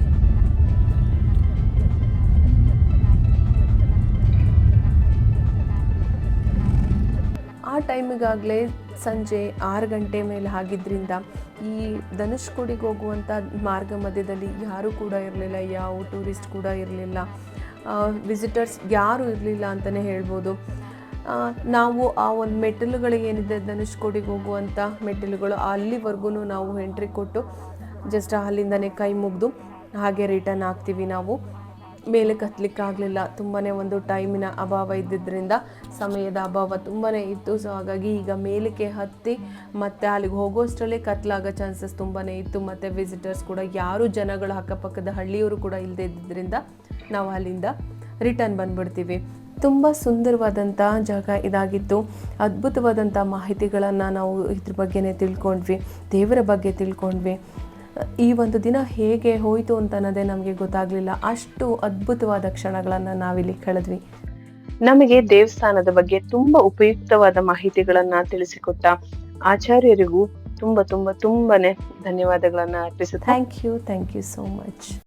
ಟೈಮಿಗಾಗಲೇ ಸಂಜೆ ಆರು ಗಂಟೆ ಮೇಲೆ ಆಗಿದ್ದರಿಂದ ಈ ಧನುಷ್ಕೋಡಿಗೆ ಹೋಗುವಂಥ ಮಾರ್ಗ ಮಧ್ಯದಲ್ಲಿ ಯಾರೂ ಕೂಡ ಇರಲಿಲ್ಲ, ಯಾವ ಟೂರಿಸ್ಟ್ ಕೂಡ ಇರಲಿಲ್ಲ ವಿಸಿಟರ್ಸ್ ಯಾರೂ ಇರಲಿಲ್ಲ ಅಂತಲೇ ಹೇಳ್ಬೋದು. ನಾವು ಆ ಒಂದು ಮೆಟ್ಟಿಲುಗಳಿಗೇನಿದೆ ಧನುಷ್ಕೋಡಿಗೆ ಹೋಗುವಂಥ ಮೆಟ್ಟಿಲುಗಳು ಅಲ್ಲಿವರೆಗೂ ನಾವು ಎಂಟ್ರಿ ಕೊಟ್ಟು ಜಸ್ಟ್ ಅಲ್ಲಿಂದನೇ ಕೈ ಮುಗಿದು ಹಾಗೆ ರಿಟರ್ನ್ ಆಗ್ತೀವಿ ನಾವು. ಮೇಲೆ ಕತ್ತಲಿಕ್ಕಾಗಲಿಲ್ಲ ತುಂಬಾ ಒಂದು ಟೈಮಿನ ಅಭಾವ ಇದ್ದಿದ್ದರಿಂದ ಸಮಯದ ಅಭಾವ ತುಂಬಾ ಇತ್ತು. ಸೊ ಹಾಗಾಗಿ ಈಗ ಮೇಲಕ್ಕೆ ಹತ್ತಿ ಮತ್ತು ಅಲ್ಲಿಗೆ ಹೋಗೋಷ್ಟರಲ್ಲೇ ಕತ್ತಲಾಗೋ ಚಾನ್ಸಸ್ ತುಂಬಾ ಇತ್ತು. ಮತ್ತು ವಿಸಿಟರ್ಸ್ ಕೂಡ, ಯಾರೂ ಜನಗಳು ಅಕ್ಕಪಕ್ಕದ ಹಳ್ಳಿಯವರು ಕೂಡ ಇಲ್ಲದೆ ಇದ್ದಿದ್ದರಿಂದ ನಾವು ಅಲ್ಲಿಂದ ರಿಟರ್ನ್ ಬಂದ್ಬಿಡ್ತೀವಿ. ತುಂಬ ಸುಂದರವಾದಂಥ ಜಾಗ ಇದಾಗಿತ್ತು. ಅದ್ಭುತವಾದಂಥ ಮಾಹಿತಿಗಳನ್ನು ನಾವು ಇದ್ರ ಬಗ್ಗೆನೇ ತಿಳ್ಕೊಂಡ್ವಿ. ದೇವರ ಬಗ್ಗೆ ತಿಳ್ಕೊಂಡ್ವಿ. ಈ ಒಂದು ದಿನ ಹೇಗೆ ಹೋಯಿತು ಅಂತ ಅನ್ನೋದೇ ನಮಗೆ ಗೊತ್ತಾಗಲಿಲ್ಲ. ಅಷ್ಟು ಅದ್ಭುತವಾದ ಕ್ಷಣಗಳನ್ನು ನಾವಿಲ್ಲಿ ಕಳೆದ್ವಿ. ನಮಗೆ ದೇವಸ್ಥಾನದ ಬಗ್ಗೆ ತುಂಬಾ ಉಪಯುಕ್ತವಾದ ಮಾಹಿತಿಗಳನ್ನ ತಿಳಿಸಿಕೊಟ್ಟ ಆಚಾರ್ಯರಿಗೂ ತುಂಬ ತುಂಬ ತುಂಬಾನೇ ಧನ್ಯವಾದಗಳನ್ನ ಅರ್ಪಿಸುತ್ತೆ thank you thank you so much